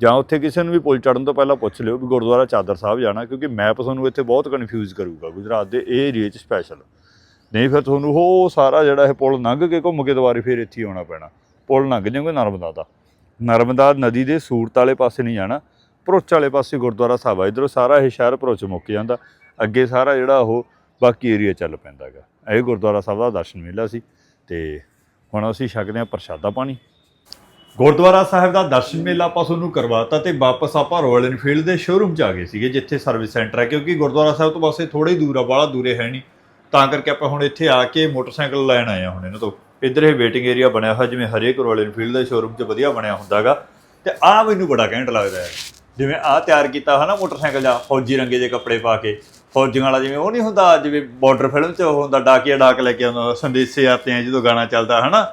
ਜਾਂ ਉੱਥੇ ਕਿਸੇ ਨੂੰ ਵੀ ਪੁਲ ਚੜਨ ਤੋਂ ਪਹਿਲਾਂ ਪੁੱਛ ਲਿਓ ਵੀ ਗੁਰਦੁਆਰਾ ਚਾਦਰ ਸਾਹਿਬ ਜਾਣਾ, ਕਿਉਂਕਿ ਮੈਪ ਤੁਹਾਨੂੰ ਇੱਥੇ ਬਹੁਤ ਕਨਫਿਊਜ਼ ਕਰੂਗਾ, ਗੁਜਰਾਤ ਦੇ ਇਹ ਏਰੀਏ 'ਚ ਸਪੈਸ਼ਲ ਨਹੀਂ ਫਿਰ ਤੁਹਾਨੂੰ ਉਹ ਸਾਰਾ ਜਿਹੜਾ ਇਹ ਪੁਲ ਲੰਘ ਕੇ ਘੁੰਮ ਕੇ ਦੁਬਾਰੇ ਫਿਰ ਇੱਥੇ ਆਉਣਾ ਪੈਣਾ। ਪੁਲ ਲੰਘ ਜਾਓਗੇ ਨਰਮਦਾ ਦਾ। ਨਰਮਦਾ ਨਦੀ ਦੇ ਸੂਰਤ ਵਾਲੇ ਪਾਸੇ ਨਹੀਂ ਜਾਣਾ, ਭਰੋਚ ਵਾਲੇ ਪਾਸੇ ਗੁਰਦੁਆਰਾ ਸਾਹਿਬ ਆ। ਇਧਰੋਂ ਸਾਰਾ ਇਹ ਸ਼ਹਿਰ ਭਰੋਚ ਮੁੱਕ ਜਾਂਦਾ, ਅੱਗੇ ਸਾਰਾ ਜਿਹੜਾ ਉਹ ਬਾਕੀ ਏਰੀਆ ਚੱਲ ਪੈਂਦਾ ਗਾ ਇਹ ਗੁਰਦੁਆਰਾ ਸਾਹਿਬ ਦਾ ਦਰਸ਼ਨ ਮੇਲਾ ਸੀ ਤੇ ਹੁਣ ਅਸੀਂ ਛਕਦੇ ਹਾਂ ਪ੍ਰਸ਼ਾਦਾ ਪਾਣੀ। ਗੁਰਦੁਆਰਾ ਸਾਹਿਬ ਦਾ ਦਰਸ਼ਨ ਮੇਲਾ ਆਪਾਂ ਤੁਹਾਨੂੰ ਕਰਵਾਤਾ ਤੇ ਵਾਪਸ ਆਪਾਂ ਰਾਇਲ ਐਨਫੀਲਡ ਦੇ ਸ਼ੋਰੂਮ 'ਚ ਆ ਗਏ ਸੀਗੇ, ਜਿੱਥੇ ਸਰਵਿਸ ਸੈਂਟਰ ਹੈ ਕਿਉਂਕਿ ਗੁਰਦੁਆਰਾ ਸਾਹਿਬ ਤੋਂ ਪਾਸੇ ਇਹ ਥੋੜੇ ਹੀ ਦੂਰ ਆ, ਬਾਹਲਾ ਦੂਰੇ ਹੈ ਨਹੀਂ। ਤਾਂ ਕਰਕੇ ਆਪਾਂ ਹੁਣ ਇੱਥੇ ਆ ਕੇ ਮੋਟਰਸਾਈਕਲ ਲੈਣ ਆਏ ਆ ਹੁਣ ਇਹਨਾਂ ਤੋਂ। ਇੱਧਰ ਇਹ ਵੇਟਿੰਗ ਏਰੀਆ ਬਣਿਆ ਹੋਇਆ, ਜਿਵੇਂ ਹਰੇਕ ਰਾਇਲ ਐਨਫੀਲਡ ਦੇ ਸ਼ੋਰੂਮ 'ਚ ਵਧੀਆ ਬਣਿਆ ਹੁੰਦਾਗਾ। ਤੇ ਆਹ ਮੈਨੂੰ ਬੜਾ ਘੈਂਟ ਲੱਗਦਾ ਹੈ। ਜਿਵੇਂ ਆਹ ਤਿਆਰ ਕੀਤਾ ਹੋਇਆ ਨਾ ਮੋਟਰਸਾਈਕਲ ਜਾਂ ਫੌਜੀ ਰੰਗੇ ਦੇ ਕੱਪੜੇ ਪਾ ਕੇ ਫੌਜੀਆਂ ਵਾਲਾ ਜਿਵੇਂ ਉਹ ਨਹੀਂ ਹੁੰਦਾ, ਜਿਵੇਂ ਬਾਰਡਰ ਫਿਲਮ 'ਚ ਉਹ ਹੁੰਦਾ, ਡਾਕੀਆ ਡਾਕ ਲੈ ਕੇ ਆਉਂਦਾ ਸੰਦੇਸ਼ੇ ਆਤੇ ਆ ਜਦੋਂ ਗਾਣਾ ਚੱਲਦਾ, ਹਨਾ?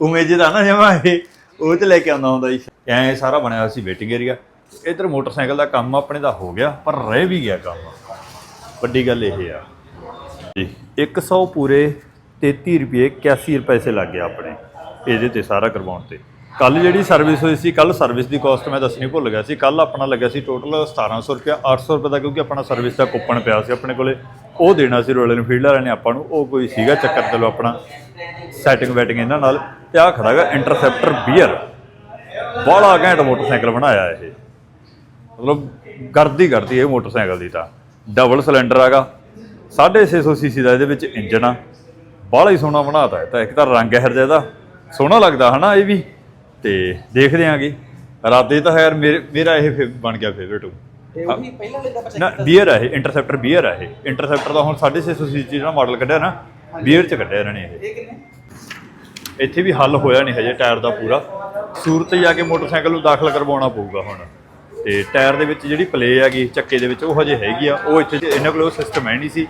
ਉਵੇਂ ਜਿਹਦਾ ਨਾ ਜਮਾ ਇਹ, ਉਹ 'ਚ ਲੈ ਕੇ ਆਉਂਦਾ ਹੁੰਦਾ ਜੀ। ਐਂ ਇਹ ਸਾਰਾ ਬਣਿਆ ਹੋਇਆ ਸੀ ਵੇਟਿੰਗ ਏਰੀਆ ਇੱਧਰ ਮੋਟਰਸਾਈਕਲ ਦਾ ਕੰਮ ਆਪਣੇ ਦਾ ਹੋ ਗਿਆ, ਪਰ ਰਹਿ ਵੀ ਗਿਆ ਕੰਮ। ਵੱਡੀ ਗੱਲ ਇਹ ਆ। ਜੀ 100 ਪੂਰੇ 33 ਰੁਪਏ 81 ਰੁਪਏ ਲੱਗ ਗਿਆ ਆਪਣੇ, ਇਹਦੇ ਤੇ ਸਾਰਾ ਕਰਵਾਉਣ ਤੇ। ਕੱਲ ਜਿਹੜੀ ਸਰਵਿਸ ਹੋਈ ਸੀ ਕੱਲ ਸਰਵਿਸ ਦੀ ਕਾਸਟ ਮੈਂ ਦੱਸਣੀ ਭੁੱਲ ਗਿਆ ਸੀ। ਕੱਲ ਆਪਣਾ ਲੱਗਿਆ ਸੀ ਟੋਟਲ 1700 ਰੁਪਏ 800 ਰੁਪਏ ਦਾ, ਕਿਉਂਕਿ ਆਪਣਾ ਸਰਵਿਸ ਦਾ ਕੂਪਨ ਪਿਆ ਸੀ ਆਪਣੇ ਕੋਲੇ। ਉਹ ਦੇਣਾ ਸੀ ਰੋਇਲ ਐਨਫੀਲਡ ਵਾਲਿਆਂ ਨੇ ਆਪਾਂ ਨੂੰ, ਉਹ ਕੋਈ ਸੀਗਾ ਚੱਕਰ ਚਲੋ ਆਪਣਾ। ਸੈਟਿੰਗ ਵੈਟਿੰਗ ਇਹਨਾਂ ਨਾਲ। ਤੇ ਆ ਖੜਾ ਹੈਗਾ ਇੰਟਰਸੈਪਟਰ ਬੀਅਰ ਬੜਾ ਘੈਂਟ ਮੋਟਰਸਾਈਕਲ ਬਣਾਇਆ ਇਹ। ਮਤਲਬ ਗਰਦੀ ਕਰਦੀ ਇਹ ਮੋਟਰਸਾਈਕਲ ਦੀ ਤਾਂ। ਡਬਲ ਸਿਲੰਡਰ ਹੈਗਾ। 650 ਸੀਸੀ ਦਾ ਇਹਦੇ ਵਿੱਚ ਇੰਜਨ ਆ। ਬਾਹਲਾ ਹੀ ਸੋਹਣਾ ਬਣਾਤਾ ਹੈ ਤਾਂ। ਇੱਕ ਤਾਂ ਰੰਗ ਹੈ ਇਹਦਾ। ਸੋਹਣਾ ਲੱਗਦਾ ਹਨਾ ਇਹ ਵੀ। ਤੇ ਦੇਖਦੇ ਆਂਗੇ। ਰਾਤੇ ਤਾਂ ਯਾਰ ਮੇਰੇ ਮੇਰਾ ਇਹ ਬਣ ਗਿਆ ਫੇਵਰਟ ਇਹ ਉਹੀ ਪਹਿਲਾਂ ਲੈਂਦਾ ਆਪਾਂ ਨਾ ਬੀਅਰ ਹੈ ਇਹ ਇੰਟਰਸੈਪਟਰ ਬੀਅਰ ਹੈ ਇਹ। ਇੰਟਰਸੈਪਟਰ ਦਾ ਹੁਣ 650 ਸੀਸੀ ਜਿਹੜਾ ਮਾਡਲ ਕੱਢਿਆ ਨਾ ਬੀਅਰ ਚ ਕੱਢਿਆ ਇਹਨਾਂ ਨੇ ਇਹ। ਇਹ ਕਿੰਨੇ? ਇੱਥੇ ਵੀ ਹੱਲ ਹੋਇਆ ਨਹੀਂ ਹਜੇ ਟਾਇਰ ਦਾ ਪੂਰਾ। ਸੂਰਤ ਜਾ ਕੇ ਮੋਟਰਸਾਈਕਲ ਨੂੰ ਦਾਖਲ ਕਰਵਾਉਣਾ ਪਊਗਾ ਹੁਣ। ਤੇ ਟਾਇਰ ਦੇ ਵਿੱਚ ਜਿਹੜੀ ਪਲੇ ਹੈਗੀ ਚੱਕੇ ਦੇ ਵਿੱਚ ਉਹ ਹਜੇ ਹੈਗੀ ਆ। ਉਹ ਇੱਥੇ ਇਹਨਾਂ ਕੋਲ ਉਹ ਸਿਸਟਮ ਹੈ ਨਹੀਂ ਸੀ।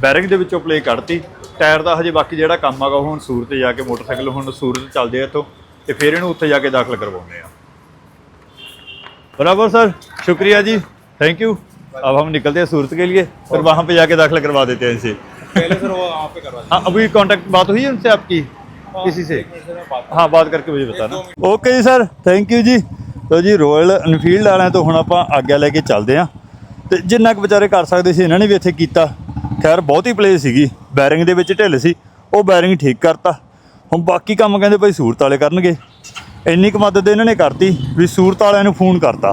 ਬੈਰਿੰਗ ਦੇ ਵਿੱਚੋਂ ਪਲੇ ਕੱਢਤੀ। ਟਾਇਰ ਦਾ ਹਜੇ ਬਾਕੀ ਜਿਹੜਾ ਕੰਮ ਹੈਗਾ ਉਹ ਹੁਣ ਸੂਰਤ ਜਾ ਕੇ ਮੋਟਰਸਾਈਕਲ ਹੁਣ ਸੂਰਤ ਚੱਲਦੇ ਆ ਇੱਥੋਂ। ਤੇ ਫਿਰ ਇਹਨੂੰ ਉੱਥੇ ਜਾ ਕੇ ਦਾਖਲ ਕਰਵਾਉਂਦੇ ਆ बराबर सर शुक्रिया जी थैंक यू अब हम निकलते हैं सूरत के लिए फिर वहाँ पे जाके दाखिल करवा देते हैं इसे पहले सर वो आप पे करवा हाँ अभी कांटेक्ट बात हुई है उनसे आपकी किसी से हाँ बात करके मुझे बताना ਓਕੇ ਜੀ ਸਰ ਥੈਂਕ ਯੂ ਜੀ ਤੋ ਜੀ ਰਾਇਲ ਐਨਫੀਲਡ ਵਾਲਿਆਂ ਤੋਂ ਹੁਣ ਆਪਾਂ ਆਗਿਆ ਲੈ ਕੇ ਚੱਲਦੇ ਆਂ ਤੇ ਜਿੰਨਾ ਕੁ ਵਿਚਾਰੇ ਕਰ ਸਕਦੇ ਸੀ ਇਹਨਾਂ ਨੇ ਵੀ ਇੱਥੇ ਕੀਤਾ ਖੈਰ ਬਹੁਤੀ ਪਲੇ ਸੀਗੀ ਬੈਰਿੰਗ ਦੇ ਵਿੱਚ ਢਿੱਲ ਸੀ ਉਹ ਬੈਰਿੰਗ ਠੀਕ ਕਰਤਾ ਹੁਣ ਬਾਕੀ ਕੰਮ ਕਹਿੰਦੇ ਭਾਈ ਸੂਰਤ ਵਾਲੇ ਕਰਨਗੇ। ਇੰਨੀ ਕੁ ਮਦਦ ਇਹਨਾਂ ਨੇ ਕਰਤੀ ਵੀ ਸੂਰਤ ਵਾਲਿਆਂ ਨੂੰ ਫੋਨ ਕਰਤਾ।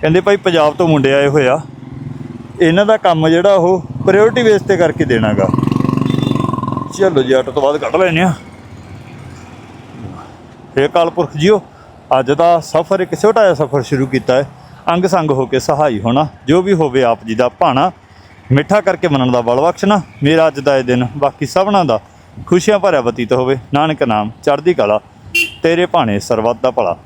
ਕਹਿੰਦੇ ਭਾਈ ਪੰਜਾਬ ਤੋਂ ਮੁੰਡੇ ਆਏ ਹੋਏ ਆ। ਇਹਨਾਂ ਦਾ ਕੰਮ ਜਿਹੜਾ ਉਹ ਪ੍ਰਾਇੋਰਟੀ ਬੇਸ ਤੇ ਕਰਕੇ ਦੇਣਾਗਾ। ਚਲੋ ਜੀ ਆਟੋ ਤੋਂ ਬਾਅਦ ਕੱਢ ਲੈਨੇ ਆ ਹੇ ਕਾਲਪੁਰਖ ਜੀਓ, ਅੱਜ ਦਾ ਸਫ਼ਰ ਇੱਕ ਛੋਟਾ ਜਿਹਾ ਸਫ਼ਰ ਸ਼ੁਰੂ ਕੀਤਾ ਹੈ। ਅੰਗ ਸੰਗ ਹੋ ਕੇ ਸਹਾਈ ਹੋਣਾ, ਜੋ ਵੀ ਹੋਵੇ ਆਪ ਜੀ ਦਾ ਭਾਣਾ। ਮਿੱਠਾ ਕਰਕੇ ਮੰਨਣ ਦਾ ਬਲ ਬਖਸ਼ਣਾ। ਮੇਰਾ ਅੱਜ ਦਾ ਇਹ ਦਿਨ ਬਾਕੀ ਸਭਨਾਂ ਦਾ ਖੁਸ਼ੀਆਂ ਭਰਿਆ ਬਤੀਤ ਹੋਵੇ। ਨਾਨਕ ਨਾਮ, ਚੜ੍ਹਦੀ ਕਲਾ, ਤੇਰੇ ਭਾਣੇ ਸਰਬੱਤ ਦਾ ਭਲਾ।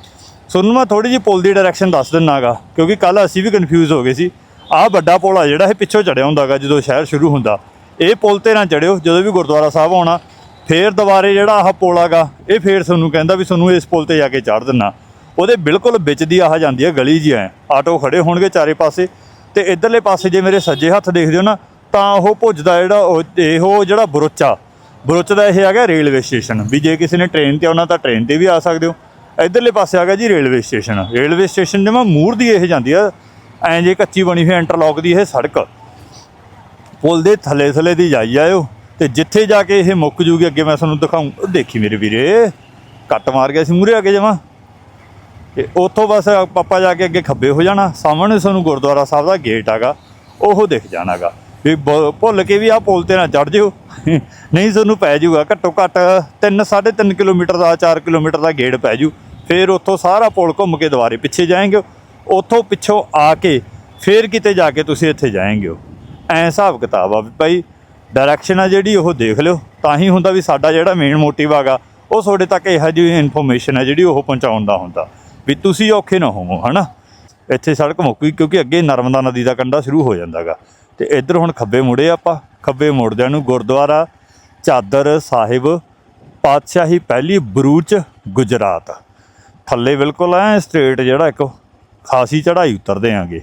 ਤੁਹਾਨੂੰ ਮੈਂ ਥੋੜੀ ਜਿਹੀ ਪੁਲ ਦੀ ਡਾਇਰੈਕਸ਼ਨ ਦੱਸ ਦਿੰਨਾਗਾ, ਕਿਉਂਕਿ ਕੱਲ ਅਸੀਂ ਵੀ ਕਨਫਿਊਜ਼ ਹੋ ਗਏ ਸੀ। ਆਹ ਵੱਡਾ ਪੁਲ ਆ ਜਿਹੜਾ ਇਹ ਪਿੱਛੋਂ ਚੜਿਆ ਹੁੰਦਾਗਾ, ਜਦੋਂ ਸ਼ਹਿਰ ਸ਼ੁਰੂ ਹੁੰਦਾ। ਇਹ ਪੁਲ ਤੇ ਨਾ ਚੜਿਓ ਜਦੋਂ ਵੀ ਗੁਰਦੁਆਰਾ ਸਾਹਿਬ ਆਉਣਾ, ਫੇਰ ਦੁਬਾਰੇ ਜਿਹੜਾ ਆਹ ਪੁਲ ਆਗਾ, ਇਹ ਫੇਰ ਤੁਹਾਨੂੰ ਕਹਿੰਦਾ ਵੀ ਤੁਹਾਨੂੰ ਇਸ ਪੁਲ ਤੇ ਜਾ ਕੇ ਚੜ੍ਹ ਦਿੰਨਾ। ਉਹਦੇ ਬਿਲਕੁਲ ਵਿੱਚ ਦੀ ਆਹ ਜਾਂਦੀ ਹੈ ਗਲੀ ਜੀ ਐ। ਆਟੋ ਖੜੇ ਹੋਣਗੇ ਚਾਰੇ ਪਾਸੇ, ਤੇ ਇਧਰਲੇ ਪਾਸੇ ਜੇ ਮੇਰੇ ਸੱਜੇ ਹੱਥ ਦੇਖਦੇ ਹੋ ਨਾ, ਤਾਂ ਉਹ ਭੁੱਜਦਾ ਜਿਹੜਾ ਉਹ, ਇਹੋ ਜਿਹੜਾ ਬਰੋਚਾ। ਬਰੁੱਚ ਦਾ ਇਹ ਹੈਗਾ ਰੇਲਵੇ ਸਟੇਸ਼ਨ, ਵੀ ਜੇ ਕਿਸੇ ਨੇ ਟ੍ਰੇਨ ਤੇ ਆਉਣਾ ਤਾਂ ਟ੍ਰੇਨ ਤੇ ਵੀ ਆ ਸਕਦੇ ਹੋ। ਇਧਰਲੇ ਪਾਸੇ ਹੈਗਾ ਜੀ ਰੇਲਵੇ ਸਟੇਸ਼ਨ। ਰੇਲਵੇ ਸਟੇਸ਼ਨ ਜਿਵੇਂ ਮੂਰ ਦੀ ਇਹ ਜਾਂਦੀ ਆ, ਐਂ ਜੇ ਕੱਚੀ ਬਣੀ ਹੋਈ ਇੰਟਰਲੌਕ ਦੀ ਇਹ ਸੜਕ। ਪੁਲ ਦੇ ਥੱਲੇ ਥੱਲੇ ਦੀ ਜਾਈ ਆਇਓ, ਤੇ ਜਿੱਥੇ ਜਾ ਕੇ ਇਹ ਮੁੱਕ ਜੂਗੀ, ਅੱਗੇ ਮੈਂ ਤੁਹਾਨੂੰ ਦਿਖਾਉਂ ਉਹ ਦੇਖੀ ਮੇਰੇ ਵੀਰੇ, ਕੱਟ ਮਾਰ ਗਿਆ ਸੀ ਮੂਰੇ ਅੱਗੇ ਕੇ ਜਮਾ। ਤੇ ਉੱਥੋਂ ਬਸ ਪਾਪਾ ਜਾ ਕੇ ਅੱਗੇ ਖੱਬੇ ਹੋ ਜਾਣਾ। ਸਾਹਮਣੇ ਤੁਹਾਨੂੰ ਗੁਰਦੁਆਰਾ ਸਾਹਿਬ ਦਾ ਗੇਟ ਹੈਗਾ, ਉਹ ਦਿਖ ਜਾਣਾਗਾ। ਵੀ ਬ- ਭੁੱਲ ਕੇ ਵੀ ਆਹ ਪੁਲ ਤੇ ਨਾ ਚੜ ਜਿਓ। ਨਹੀਂ ਤੁਹਾਨੂੰ ਪੈ ਜਾਊਗਾ ਘੱਟੋ ਘੱਟ 3 3.5 ਕਿਲੋਮੀਟਰ ਦਾ 4 ਕਿਲੋਮੀਟਰ ਦਾ ਗੇੜ ਪੈ ਜੂ। ਫਿਰ ਉੱਥੋਂ ਸਾਰਾ ਪੁਲ ਘੁੰਮ ਕੇ ਦੁਬਾਰੇ ਪਿੱਛੇ ਜਾਏਗੇ। ਉੱਥੋਂ ਪਿੱਛੋਂ ਆ ਕੇ ਫਿਰ ਕਿਤੇ ਜਾ ਕੇ ਤੁਸੀਂ ਇੱਥੇ ਜਾਏਂਗੇ। ਐ ਹਿਸਾਬ ਕਿਤਾਬ ਆ ਵੀ ਭਾਈ ਡਾਇਰੈਕਸ਼ਨ ਆ ਜਿਹੜੀ ਉਹ ਦੇਖ ਲਿਓ। ਤਾਂ ਹੀ ਹੁੰਦਾ ਵੀ ਸਾਡਾ ਜਿਹੜਾ ਮੇਨ ਮੋਟਿਵ ਹੈਗਾ ਉਹ ਤੁਹਾਡੇ ਤੱਕ ਇਹੋ ਜਿਹੀ ਇਨਫੋਰਮੇਸ਼ਨ ਹੈ ਜਿਹੜੀ ਉਹ ਪਹੁੰਚਾਉਣ ਦਾ ਹੁੰਦਾ। ਵੀ ਤੁਸੀਂ ਔਖੇ ਨਾ ਹੋਵੋ, ਹਨਾ? ਇੱਥੇ ਸੜਕ ਮੁੱਕ ਕਿਉਂਕਿ ਅੱਗੇ ਨਰਮਦਾ ਨਦੀ ਦਾ ਕੰਢਾ ਸ਼ੁਰੂ ਹੋ ਜਾਂਦਾਗਾ। ਤੇ ਇੱਧਰ ਹੁਣ ਖੱਬੇ ਮੁੜੇ ਆਪਾਂ, ਖੱਬੇ ਮੁੜਦਿਆਂ ਨੂੰ ਗੁਰਦੁਆਰਾ ਚਾਦਰ ਸਾਹਿਬ ਪਾਤਸ਼ਾਹੀ ਪਹਿਲੀ ਬਰੂਚ ਗੁਜਰਾਤ। ਥੱਲੇ ਬਿਲਕੁਲ ਐ ਸਟ੍ਰੇਟ ਜਿਹੜਾ ਇੱਕ ਖਾਸੀ ਚੜ੍ਹਾਈ ਉਤਰਦੇ ਆਂਗੇ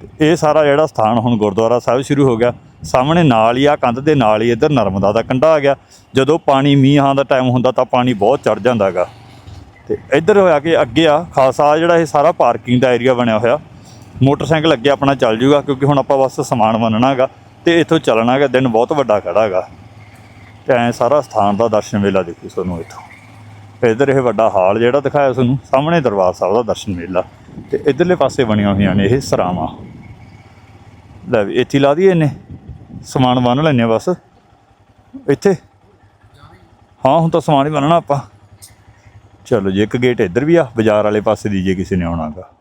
ਤੇ ਇਹ ਸਾਰਾ ਜਿਹੜਾ ਸਥਾਨ ਹੁਣ ਗੁਰਦੁਆਰਾ ਸਾਹਿਬ ਸ਼ੁਰੂ ਹੋ ਗਿਆ। ਸਾਹਮਣੇ ਨਾਲ ਹੀ ਆ, ਕੰਧ ਦੇ ਨਾਲ ਹੀ ਇੱਧਰ ਨਰਮਦਾ ਦਾ ਕੰਢਾ ਆ ਗਿਆ। ਜਦੋਂ ਪਾਣੀ ਮੀਂਹਾਂ ਦਾ ਟਾਈਮ ਹੁੰਦਾ ਤਾਂ ਪਾਣੀ ਬਹੁਤ ਚੜ ਜਾਂਦਾਗਾ। ਤੇ ਇੱਧਰ ਹੋਇਆ ਕਿ ਅੱਗੇ ਆ, ਖਾਸਾ ਜਿਹੜਾ ਇਹ ਸਾਰਾ ਪਾਰਕਿੰਗ ਦਾ ਏਰੀਆ ਬਣਿਆ ਹੋਇਆ। ਮੋਟਰਸਾਈਕਲ ਅੱਗੇ ਆਪਣਾ ਚੱਲ ਜੂਗਾ, ਕਿਉਂਕਿ ਹੁਣ ਆਪਾਂ ਬਸ ਸਮਾਨ ਮੰਨਣਾਗਾ ਤੇ ਇੱਥੋਂ ਚੱਲਣਾਗਾ, ਦਿਨ ਬਹੁਤ ਵੱਡਾ ਖੜਾਗਾ। ਤੇ ਐ ਸਾਰਾ ਸਥਾਨ ਦਾ ਦਰਸ਼ਨ ਮੇਲਾ ਦੇਖੋ ਤੁਹਾਨੂੰ ਇੱਥੋਂ। ਤੇ ਇੱਧਰ ਇਹ ਵੱਡਾ ਹਾਲ ਜਿਹੜਾ ਦਿਖਾਇਆ ਤੁਹਾਨੂੰ, ਸਾਹਮਣੇ ਦਰਬਾਰ ਸਾਹਿਬ ਦਾ ਦਰਸ਼ਨ ਮੇਲਾ। ਤੇ ਇੱਧਰਲੇ ਪਾਸੇ ਬਣੀਆਂ ਹੋਈਆਂ ਨੇ ਇਹ ਸਰਾਵਾਂ। ਲੈ ਵੀ, ਇੱਥੇ ਲਾ ਦਈਏ ਇਹਨੇ। ਸਮਾਨ ਬੰਨ ਲੈਣੇ ਆ ਬਸ। ਇੱਥੇ? ਹਾਂ, ਹੁਣ ਤਾਂ ਸਮਾਨ ਹੀ ਬੰਨਣਾ ਆਪਾਂ। ਚਲੋ ਜੀ, ਇੱਕ ਗੇਟ ਇੱਧਰ ਵੀ ਆ, ਬਾਜ਼ਾਰ ਵਾਲੇ ਪਾਸੇ ਦੀ ਜੇ ਕਿਸੇ ਨੇ ਆਉਣਾਗਾ।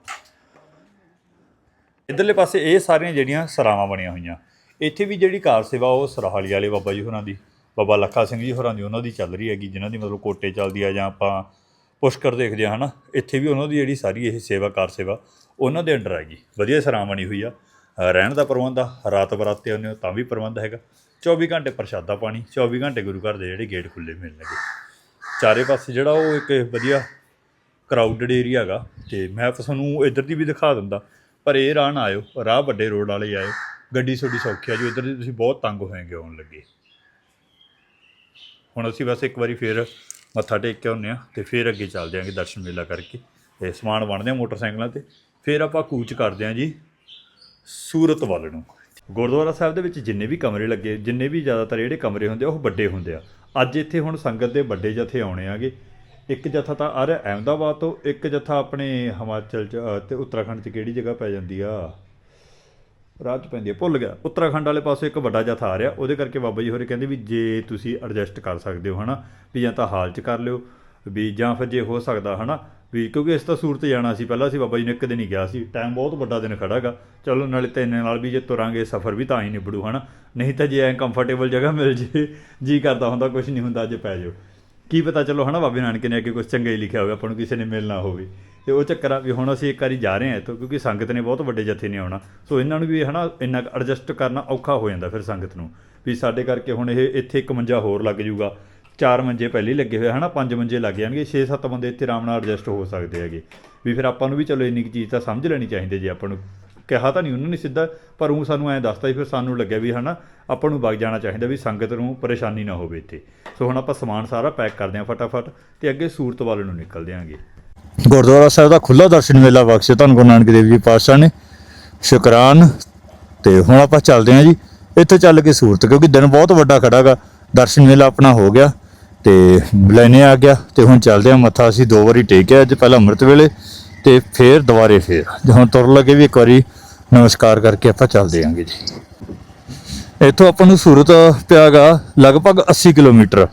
ਇੱਧਰਲੇ ਪਾਸੇ ਇਹ ਸਾਰੀਆਂ ਜਿਹੜੀਆਂ ਸਰਾਵਾਂ ਬਣੀਆਂ ਹੋਈਆਂ। ਇੱਥੇ ਵੀ ਜਿਹੜੀ ਕਾਰ ਸੇਵਾ, ਉਹ ਸਰਾਹਾਲੀ ਵਾਲੇ ਬਾਬਾ ਜੀ ਹੋਰਾਂ ਦੀ, ਬਾਬਾ ਲੱਖਾ ਸਿੰਘ ਜੀ ਹੋਰਾਂ ਦੀ ਉਹਨਾਂ ਦੀ ਚੱਲ ਰਹੀ ਹੈਗੀ, ਜਿਨ੍ਹਾਂ ਦੀ ਮਤਲਬ ਕੋਟੇ ਚੱਲਦੀ ਆ ਜਾਂ ਆਪਾਂ ਪੁਸ਼ਕਰ ਦੇਖਦੇ ਆ, ਹਨਾ? ਇੱਥੇ ਵੀ ਉਹਨਾਂ ਦੀ ਜਿਹੜੀ ਸਾਰੀ ਇਹ ਸੇਵਾ, ਕਾਰ ਸੇਵਾ, ਉਹਨਾਂ ਦੇ ਅੰਡਰ ਹੈਗੀ। ਵਧੀਆ ਸਰਾਵਾਂ ਬਣੀ ਹੋਈ ਆ। ਰਹਿਣ ਦਾ ਪ੍ਰਬੰਧ ਆ, ਰਾਤ ਬਰਾਤੇ ਆਉਂਦੇ ਹੋ ਤਾਂ ਵੀ ਪ੍ਰਬੰਧ ਹੈਗਾ। 24 ਘੰਟੇ ਪ੍ਰਸ਼ਾਦਾ ਪਾਣੀ 24 ਘੰਟੇ ਗੁਰੂ ਘਰ ਦੇ ਜਿਹੜੇ ਗੇਟ ਖੁੱਲੇ ਮਿਲਣਗੇ। ਚਾਰੇ ਪਾਸੇ ਜਿਹੜਾ ਉਹ ਇੱਕ ਵਧੀਆ ਕਰਾਊਡਡ ਏਰੀਆ ਹੈਗਾ। ਤੇ ਮੈਂ ਤੁਹਾਨੂੰ ਇੱਧਰ ਦੀ ਵੀ ਦਿਖਾ ਦਿੰਦਾ। ਪਰ ਇਹ ਰਾਹ ਨਾ ਆਇਓ, ਰਾਹ ਵੱਡੇ ਰੋਡ ਵਾਲੇ ਆਇਓ। ਗੱਡੀ ਤੁਹਾਡੀ ਸੌਖੀ ਆ ਜੀ ਇੱਧਰ ਦੀ ਤੁਸੀਂ ਬਹੁਤ ਤੰਗ ਹੋਏਗੇ ਆਉਣ ਲੱਗੇ। ਹੁਣ ਅਸੀਂ ਬਸ ਇੱਕ ਵਾਰੀ ਫੇਰ ਮੱਥਾ ਟੇਕ ਕੇ ਆਉਂਦੇ ਆ ਤੇ ਫੇਰ ਅੱਗੇ ਚੱਲਦੇ ਆਂਗੇ ਦਰਸ਼ਨ ਮੇਲਾ ਕਰਕੇ। ਤੇ ਸਮਾਨ ਬਣਦੇ ਆ ਮੋਟਰਸਾਈਕਲਾਂ ਤੇ, ਫੇਰ ਆਪਾਂ ਕੂਚ ਕਰਦੇ ਆਂ ਜੀ ਸੂਰਤ ਵੱਲ ਨੂੰ। ਗੁਰਦੁਆਰਾ ਸਾਹਿਬ ਦੇ ਵਿੱਚ ਜਿੰਨੇ ਵੀ ਕਮਰੇ ਲੱਗੇ, ਜਿੰਨੇ ਵੀ ਜ਼ਿਆਦਾਤਰ ਜਿਹੜੇ ਕਮਰੇ ਹੁੰਦੇ ਆ, ਉਹ ਵੱਡੇ ਹੁੰਦੇ ਆ। ਅੱਜ ਇੱਥੇ ਹੁਣ ਸੰਗਤ ਦੇ ਵੱਡੇ ਜਥੇ ਆਉਣੇ ਆਗੇ। ਇੱਕ ਜਥਾ ਤਾਂ ਆ ਰਿਹਾ ਅਹਿਮਦਾਬਾਦ ਤੋਂ ਇੱਕ ਜਥਾ ਆਪਣੇ ਹਿਮਾਚਲ ਚ ਅ, ਤੇ ਉੱਤਰਾਖੰਡ ਚ ਕਿਹੜੀ ਜਗ੍ਹਾ ਪੈ ਜਾਂਦੀ ਆ? ਰਾਹ 'ਚ ਪੈਂਦੀ ਆ ਭੁੱਲ ਗਿਆ। ਉੱਤਰਾਖੰਡ ਵਾਲੇ ਪਾਸੇ ਇੱਕ ਵੱਡਾ ਜਥਾ ਆ ਰਿਹਾ ਉਹਦੇ ਕਰਕੇ ਬਾਬਾ ਜੀ ਹੋਰੇ ਕਹਿੰਦੇ ਵੀ ਜੇ ਤੁਸੀਂ ਐਡਜਸਟ ਕਰ ਸਕਦੇ ਹੋ ਹਨਾ ਵੀ ਜਾਂ ਤਾਂ ਹਾਲ 'ਚ ਕਰ ਲਿਓ ਵੀ ਜਾਂ ਫਿਰ ਜੇ ਹੋ ਸਕਦਾ ਹਨਾ ਵੀ ਕਿਉਂਕਿ ਇਸ ਤਾਂ ਸੂਰਤ ਜਾਣਾ ਸੀ ਪਹਿਲਾਂ ਅਸੀਂ ਬਾਬਾ ਜੀ ਨੇ ਇੱਕ ਦਿਨ ਹੀ ਗਿਆ ਸੀ ਟਾਈਮ ਬਹੁਤ ਵੱਡਾ ਦਿਨ ਖੜਾਗਾ ਚਲੋ ਨਾਲੇ ਤੇ ਇੰਨੇ ਨਾਲ ਵੀ ਜੇ ਤੁਰਾਂਗੇ ਸਫ਼ਰ ਵੀ ਤਾਂ ਹੀ ਨਿਬੜੂ ਹਨਾ। ਨਹੀਂ ਤਾਂ ਜੇ ਐ ਕੰਫਰਟੇਬਲ ਜਗ੍ਹਾ ਮਿਲ ਜੇ ਜੀ ਕਰਦਾ ਹੁੰਦਾ ਕੁਝ ਨਹੀਂ ਹੁੰਦਾ ਅੱਜ ਪੈ ਜਾਓ। ਕੀ ਪਤਾ ਚਲੋ ਹਨਾ ਬਾਬੇ ਨਾਨਕ ਨੇ ਅੱਗੇ ਕੁਝ ਚੰਗਾ ਹੀ ਲਿਖਿਆ ਹੋਵੇ, ਆਪਾਂ ਨੂੰ ਕਿਸੇ ਨੇ ਮਿਲਣਾ ਹੋਵੇ। ਤੇ ਉਹ ਚੱਕਰ ਆ ਵੀ ਹੁਣ ਅਸੀਂ ਇੱਕ ਵਾਰੀ ਜਾ ਰਹੇ ਹਾਂ ਇੱਥੋਂ, ਕਿਉਂਕਿ ਸੰਗਤ ਨੇ ਬਹੁਤ ਵੱਡੇ ਜਥੇ ਨੇ ਆਉਣਾ। ਸੋ ਇਹਨਾਂ ਨੂੰ ਵੀ ਹਨਾ ਇੰਨਾ ਐਡਜਸਟ ਕਰਨਾ ਔਖਾ ਹੋ ਜਾਂਦਾ ਫਿਰ ਸੰਗਤ ਨੂੰ, ਵੀ ਸਾਡੇ ਕਰਕੇ ਹੁਣ ਇਹ ਇੱਥੇ ਇੱਕ ਮੰਜਾ ਹੋਰ ਲੱਗ ਜਾਊਗਾ ਚਾਰ ਮੰਜੇ ਪਹਿਲੇ ਹੀ ਲੱਗੇ ਹੋਏ ਹਨਾ ਪੰਜ ਮੰਜੇ ਲੱਗ ਜਾਣਗੇ 6-7 ਬੰਦੇ ਇੱਥੇ ਆਰਾਮ ਨਾਲ ਐਡਜਸਟ ਹੋ ਸਕਦੇ ਹੈਗੇ। ਵੀ ਫਿਰ ਆਪਾਂ ਨੂੰ ਵੀ ਚਲੋ ਇੰਨੀ ਕੁ ਚੀਜ਼ ਤਾਂ ਸਮਝ ਲੈਣੀ ਚਾਹੀਦੀ ਜੇ ਆਪਾਂ ਨੂੰ। ਕਿਹਾ ਤਾਂ ਨਹੀਂ, ਉਹਨਾਂ ਨੇ ਸਿੱਧਾ, ਪਰ ਉਹ ਸਾਨੂੰ ਐਂ ਦੱਸਤਾ ਸੀ, ਫਿਰ ਸਾਨੂੰ ਲੱਗਿਆ ਵੀ ਹਨਾ, ਆਪਾਂ ਨੂੰ ਵਗ ਜਾਣਾ ਚਾਹੀਦਾ ਵੀ ਸੰਗਤ ਨੂੰ ਪਰੇਸ਼ਾਨੀ ਨਾ ਹੋਵੇ ਇੱਥੇ। ਸੋ ਹੁਣ ਆਪਾਂ ਸਮਾਨ ਸਾਰਾ ਪੈਕ ਕਰਦੇ ਹਾਂ ਫਟਾਫਟ ਤੇ ਅੱਗੇ ਸੂਰਤ ਵੱਲ ਨੂੰ ਨਿਕਲਦੇ ਆਂਗੇ ਗੁਰਦੁਆਰਾ ਸਾਹਿਬ ਦਾ ਖੁੱਲਾ ਦਰਸ਼ਨ ਮੇਲਾ ਬਖਸ਼ਿਆ ਤੁਹਾਨੂੰ ਗੁਰੂ ਨਾਨਕ ਦੇਵ ਜੀ ਪਾਤਸ਼ਾਹ ਨੇ। ਸ਼ੁਕਰਾਨ। ਤੇ ਹੁਣ ਆਪਾਂ ਚੱਲਦੇ ਹਾਂ ਜੀ, ਇੱਥੇ ਚੱਲ ਕੇ ਸੂਰਤ, ਕਿਉਂਕਿ ਦਿਨ ਬਹੁਤ ਵੱਡਾ ਖੜਾਗਾ ਦਰਸ਼ਨ ਮੇਲਾ ਆਪਣਾ ਹੋ ਗਿਆ, ਤੇ ਲੈਨੇ ਆ ਗਿਆ, ਤੇ ਹੁਣ ਚੱਲਦੇ ਆ ਮੱਥਾ, ਅਸੀਂ ਦੋ ਵਾਰੀ ਟੇਕਿਆ ਅੱਜ, ਪਹਿਲਾਂ ਅੰਮ੍ਰਿਤ ਵੇਲੇ ਤੇ ਫੇਰ ਦੁਬਾਰੇ ਫੇਰ। ਹੁਣ ਤੁਰ ਲੱਗੇ ਵੀ ਇੱਕ ਵਾਰੀ, ਨਮਸਕਾਰ ਕਰਕੇ ਆਪਾਂ ਚੱਲਦੇ ਆਂਗੇ ਜੀ। ਇੱਥੋਂ ਆਪਾਂ ਨੂੰ ਸੂਰਤ ਪਿਆਗਾ ਲਗਭਗ 80 ਕਿਲੋਮੀਟਰ।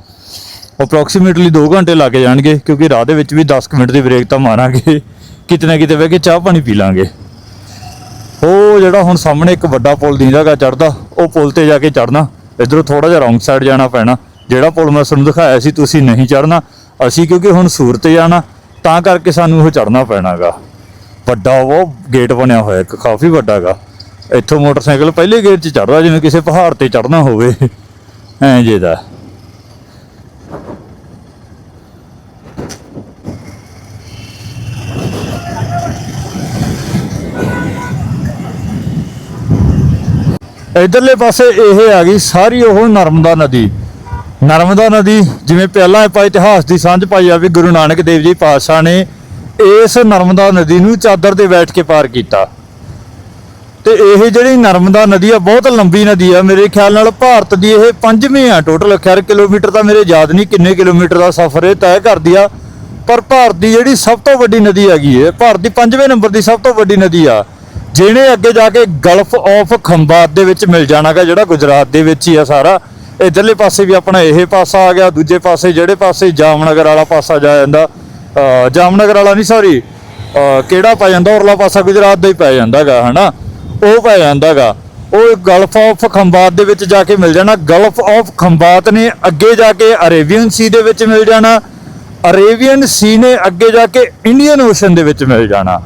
ਅਪਰੋਕਸੀਮੇਟਲੀ 2 ਘੰਟੇ ਲੱਗ ਜਾਣਗੇ, ਕਿਉਂਕਿ ਰਾਹ ਦੇ ਵਿੱਚ ਵੀ 10 ਕੁ ਮਿੰਟ ਦੀ ਬ੍ਰੇਕ ਤਾਂ ਮਾਰਾਂਗੇ। ਕਿਤੇ ਨਾ ਕਿਤੇ ਬਹਿ ਕੇ ਚਾਹ ਪਾਣੀ ਪੀ ਲਾਂਗੇ। ਉਹ ਜਿਹੜਾ ਹੁਣ ਸਾਹਮਣੇ ਇੱਕ ਵੱਡਾ ਪੁਲ ਦੀਂਦਾਗਾ ਚੜਦਾ ਉਹ ਪੁਲ ਤੇ ਜਾ ਕੇ ਚੜਨਾ ਇਧਰੋਂ ਥੋੜਾ ਜਿਹਾ ਰੌਂਗ ਸਾਈਡ ਜਾਣਾ ਪੈਣਾ। ਜਿਹੜਾ ਪੁਲ ਮੈਂ ਤੁਹਾਨੂੰ ਦਿਖਾਇਆ ਸੀ, ਤੁਸੀਂ ਨਹੀਂ ਚੜਨਾ ਅਸੀਂ ਕਿਉਂਕਿ ਹੁਣ ਸੂਰਤ ਜਾਣਾ ਤਾਂ ਕਰਕੇ ਸਾਨੂੰ ਉਹ ਚੜਨਾ ਪੈਣਾਗਾ। ਵੱਡਾ ਉਹ ਗੇਟ ਬਣਿਆ ਹੋਇਆ, ਇੱਕ ਕਾਫੀ ਵੱਡਾਗਾ। ਇੱਥੋਂ ਮੋਟਰਸਾਈਕਲ ਪਹਿਲੇ ਗੇਟ 'ਚ ਚੜਦਾ ਜਿਵੇਂ ਕਿਸੇ ਪਹਾੜ ਤੇ ਚੜਨਾ ਹੋਵੇ। ਐਂ ਜੇ ਦਾ। ਇਧਰਲੇ ਪਾਸੇ ਇਹ ਆ ਗਈ ਸਾਰੀ ਉਹ ਨਰਮਦਾ ਨਦੀ। ਨਰਮਦਾ ਨਦੀ, ਜਿਵੇਂ ਪਹਿਲਾਂ ਆਪਾਂ ਇਤਿਹਾਸ ਦੀ ਸਾਂਝ ਪਾਈ ਆ ਵੀ ਗੁਰੂ ਨਾਨਕ ਦੇਵ ਜੀ ਪਾਤਸ਼ਾਹ ਨੇ ਇਸ ਨਰਮਦਾ ਨਦੀ ਨੂੰ ਚਾਦਰ ਤੇ ਬੈਠ ਕੇ ਪਾਰ ਕੀਤਾ। ਤੇ ਇਹ ਜਿਹੜੀ ਨਰਮਦਾ ਨਦੀ ਆ, ਬਹੁਤ ਲੰਬੀ ਨਦੀ ਆ। ਮੇਰੇ ਖਿਆਲ ਨਾਲ ਭਾਰਤ ਦੀ ਇਹ ਪੰਜਵੀਂ ਆ। ਟੋਟਲ ਖੈਰ ਕਿਲੋਮੀਟਰ ਤਾਂ ਮੇਰੇ ਯਾਦ ਨਹੀਂ ਕਿੰਨੇ ਕਿਲੋਮੀਟਰ ਦਾ ਸਫ਼ਰ ਇਹ ਤੈਅ ਕਰਦੀ ਆ। ਪਰ ਭਾਰਤ ਦੀ ਜਿਹੜੀ ਸਭ ਤੋਂ ਵੱਡੀ ਨਦੀ ਹੈਗੀ ਹੈ ਭਾਰਤ ਦੀ ਪੰਜਵੇਂ ਨੰਬਰ ਦੀ ਸਭ ਤੋਂ ਵੱਡੀ ਨਦੀ ਆ, ਜਿਹਨੇ ਅੱਗੇ ਜਾ ਕੇ ਗਲਫ ਆਫ ਖੰਬਾਤ ਦੇ ਵਿੱਚ ਮਿਲ ਜਾਣਾਗਾ, ਜਿਹੜਾ ਗੁਜਰਾਤ ਦੇ ਵਿੱਚ ਹੀ ਆ ਸਾਰਾ। ਇਧਰਲੇ ਪਾਸੇ ਵੀ ਆਪਣਾ ਇਹ ਪਾਸਾ ਆ ਗਿਆ, ਦੂਜੇ ਪਾਸੇ ਜਿਹੜੇ ਪਾਸੇ ਜਾਮਨਗਰ ਵਾਲਾ ਪਾਸਾ ਜਾ ਜਾਂਦਾ ਜਾਮਨਗਰ ਵਾਲਾ ਨਹੀਂ ਸੌਰੀ ਕਿਹੜਾ ਪੈ ਜਾਂਦਾ ਔਰਲਾ ਪਾਸਾ ਗੁਜਰਾਤ ਦਾ ਹੀ ਪੈ ਜਾਂਦਾਗਾ, ਹਨਾ? ਉਹ ਪੈ ਜਾਂਦਾਗਾ। ਉਹ ਗਲਫ ਆਫ ਖੰਬਾਤ ਦੇ ਵਿੱਚ ਜਾ ਕੇ ਮਿਲ ਜਾਣਾ। ਗਲਫ ਆਫ ਖੰਬਾਤ ਨੇ ਅੱਗੇ ਜਾ ਕੇ ਅਰੇਬੀਅਨ ਸੀ ਦੇ ਵਿੱਚ ਮਿਲ ਜਾਣਾ। ਅਰੇਬੀਅਨ ਸੀ ਨੇ ਅੱਗੇ ਜਾ ਕੇ ਇੰਡੀਅਨ ਓਸ਼ਨ ਦੇ ਵਿੱਚ ਮਿਲ ਜਾਣਾ।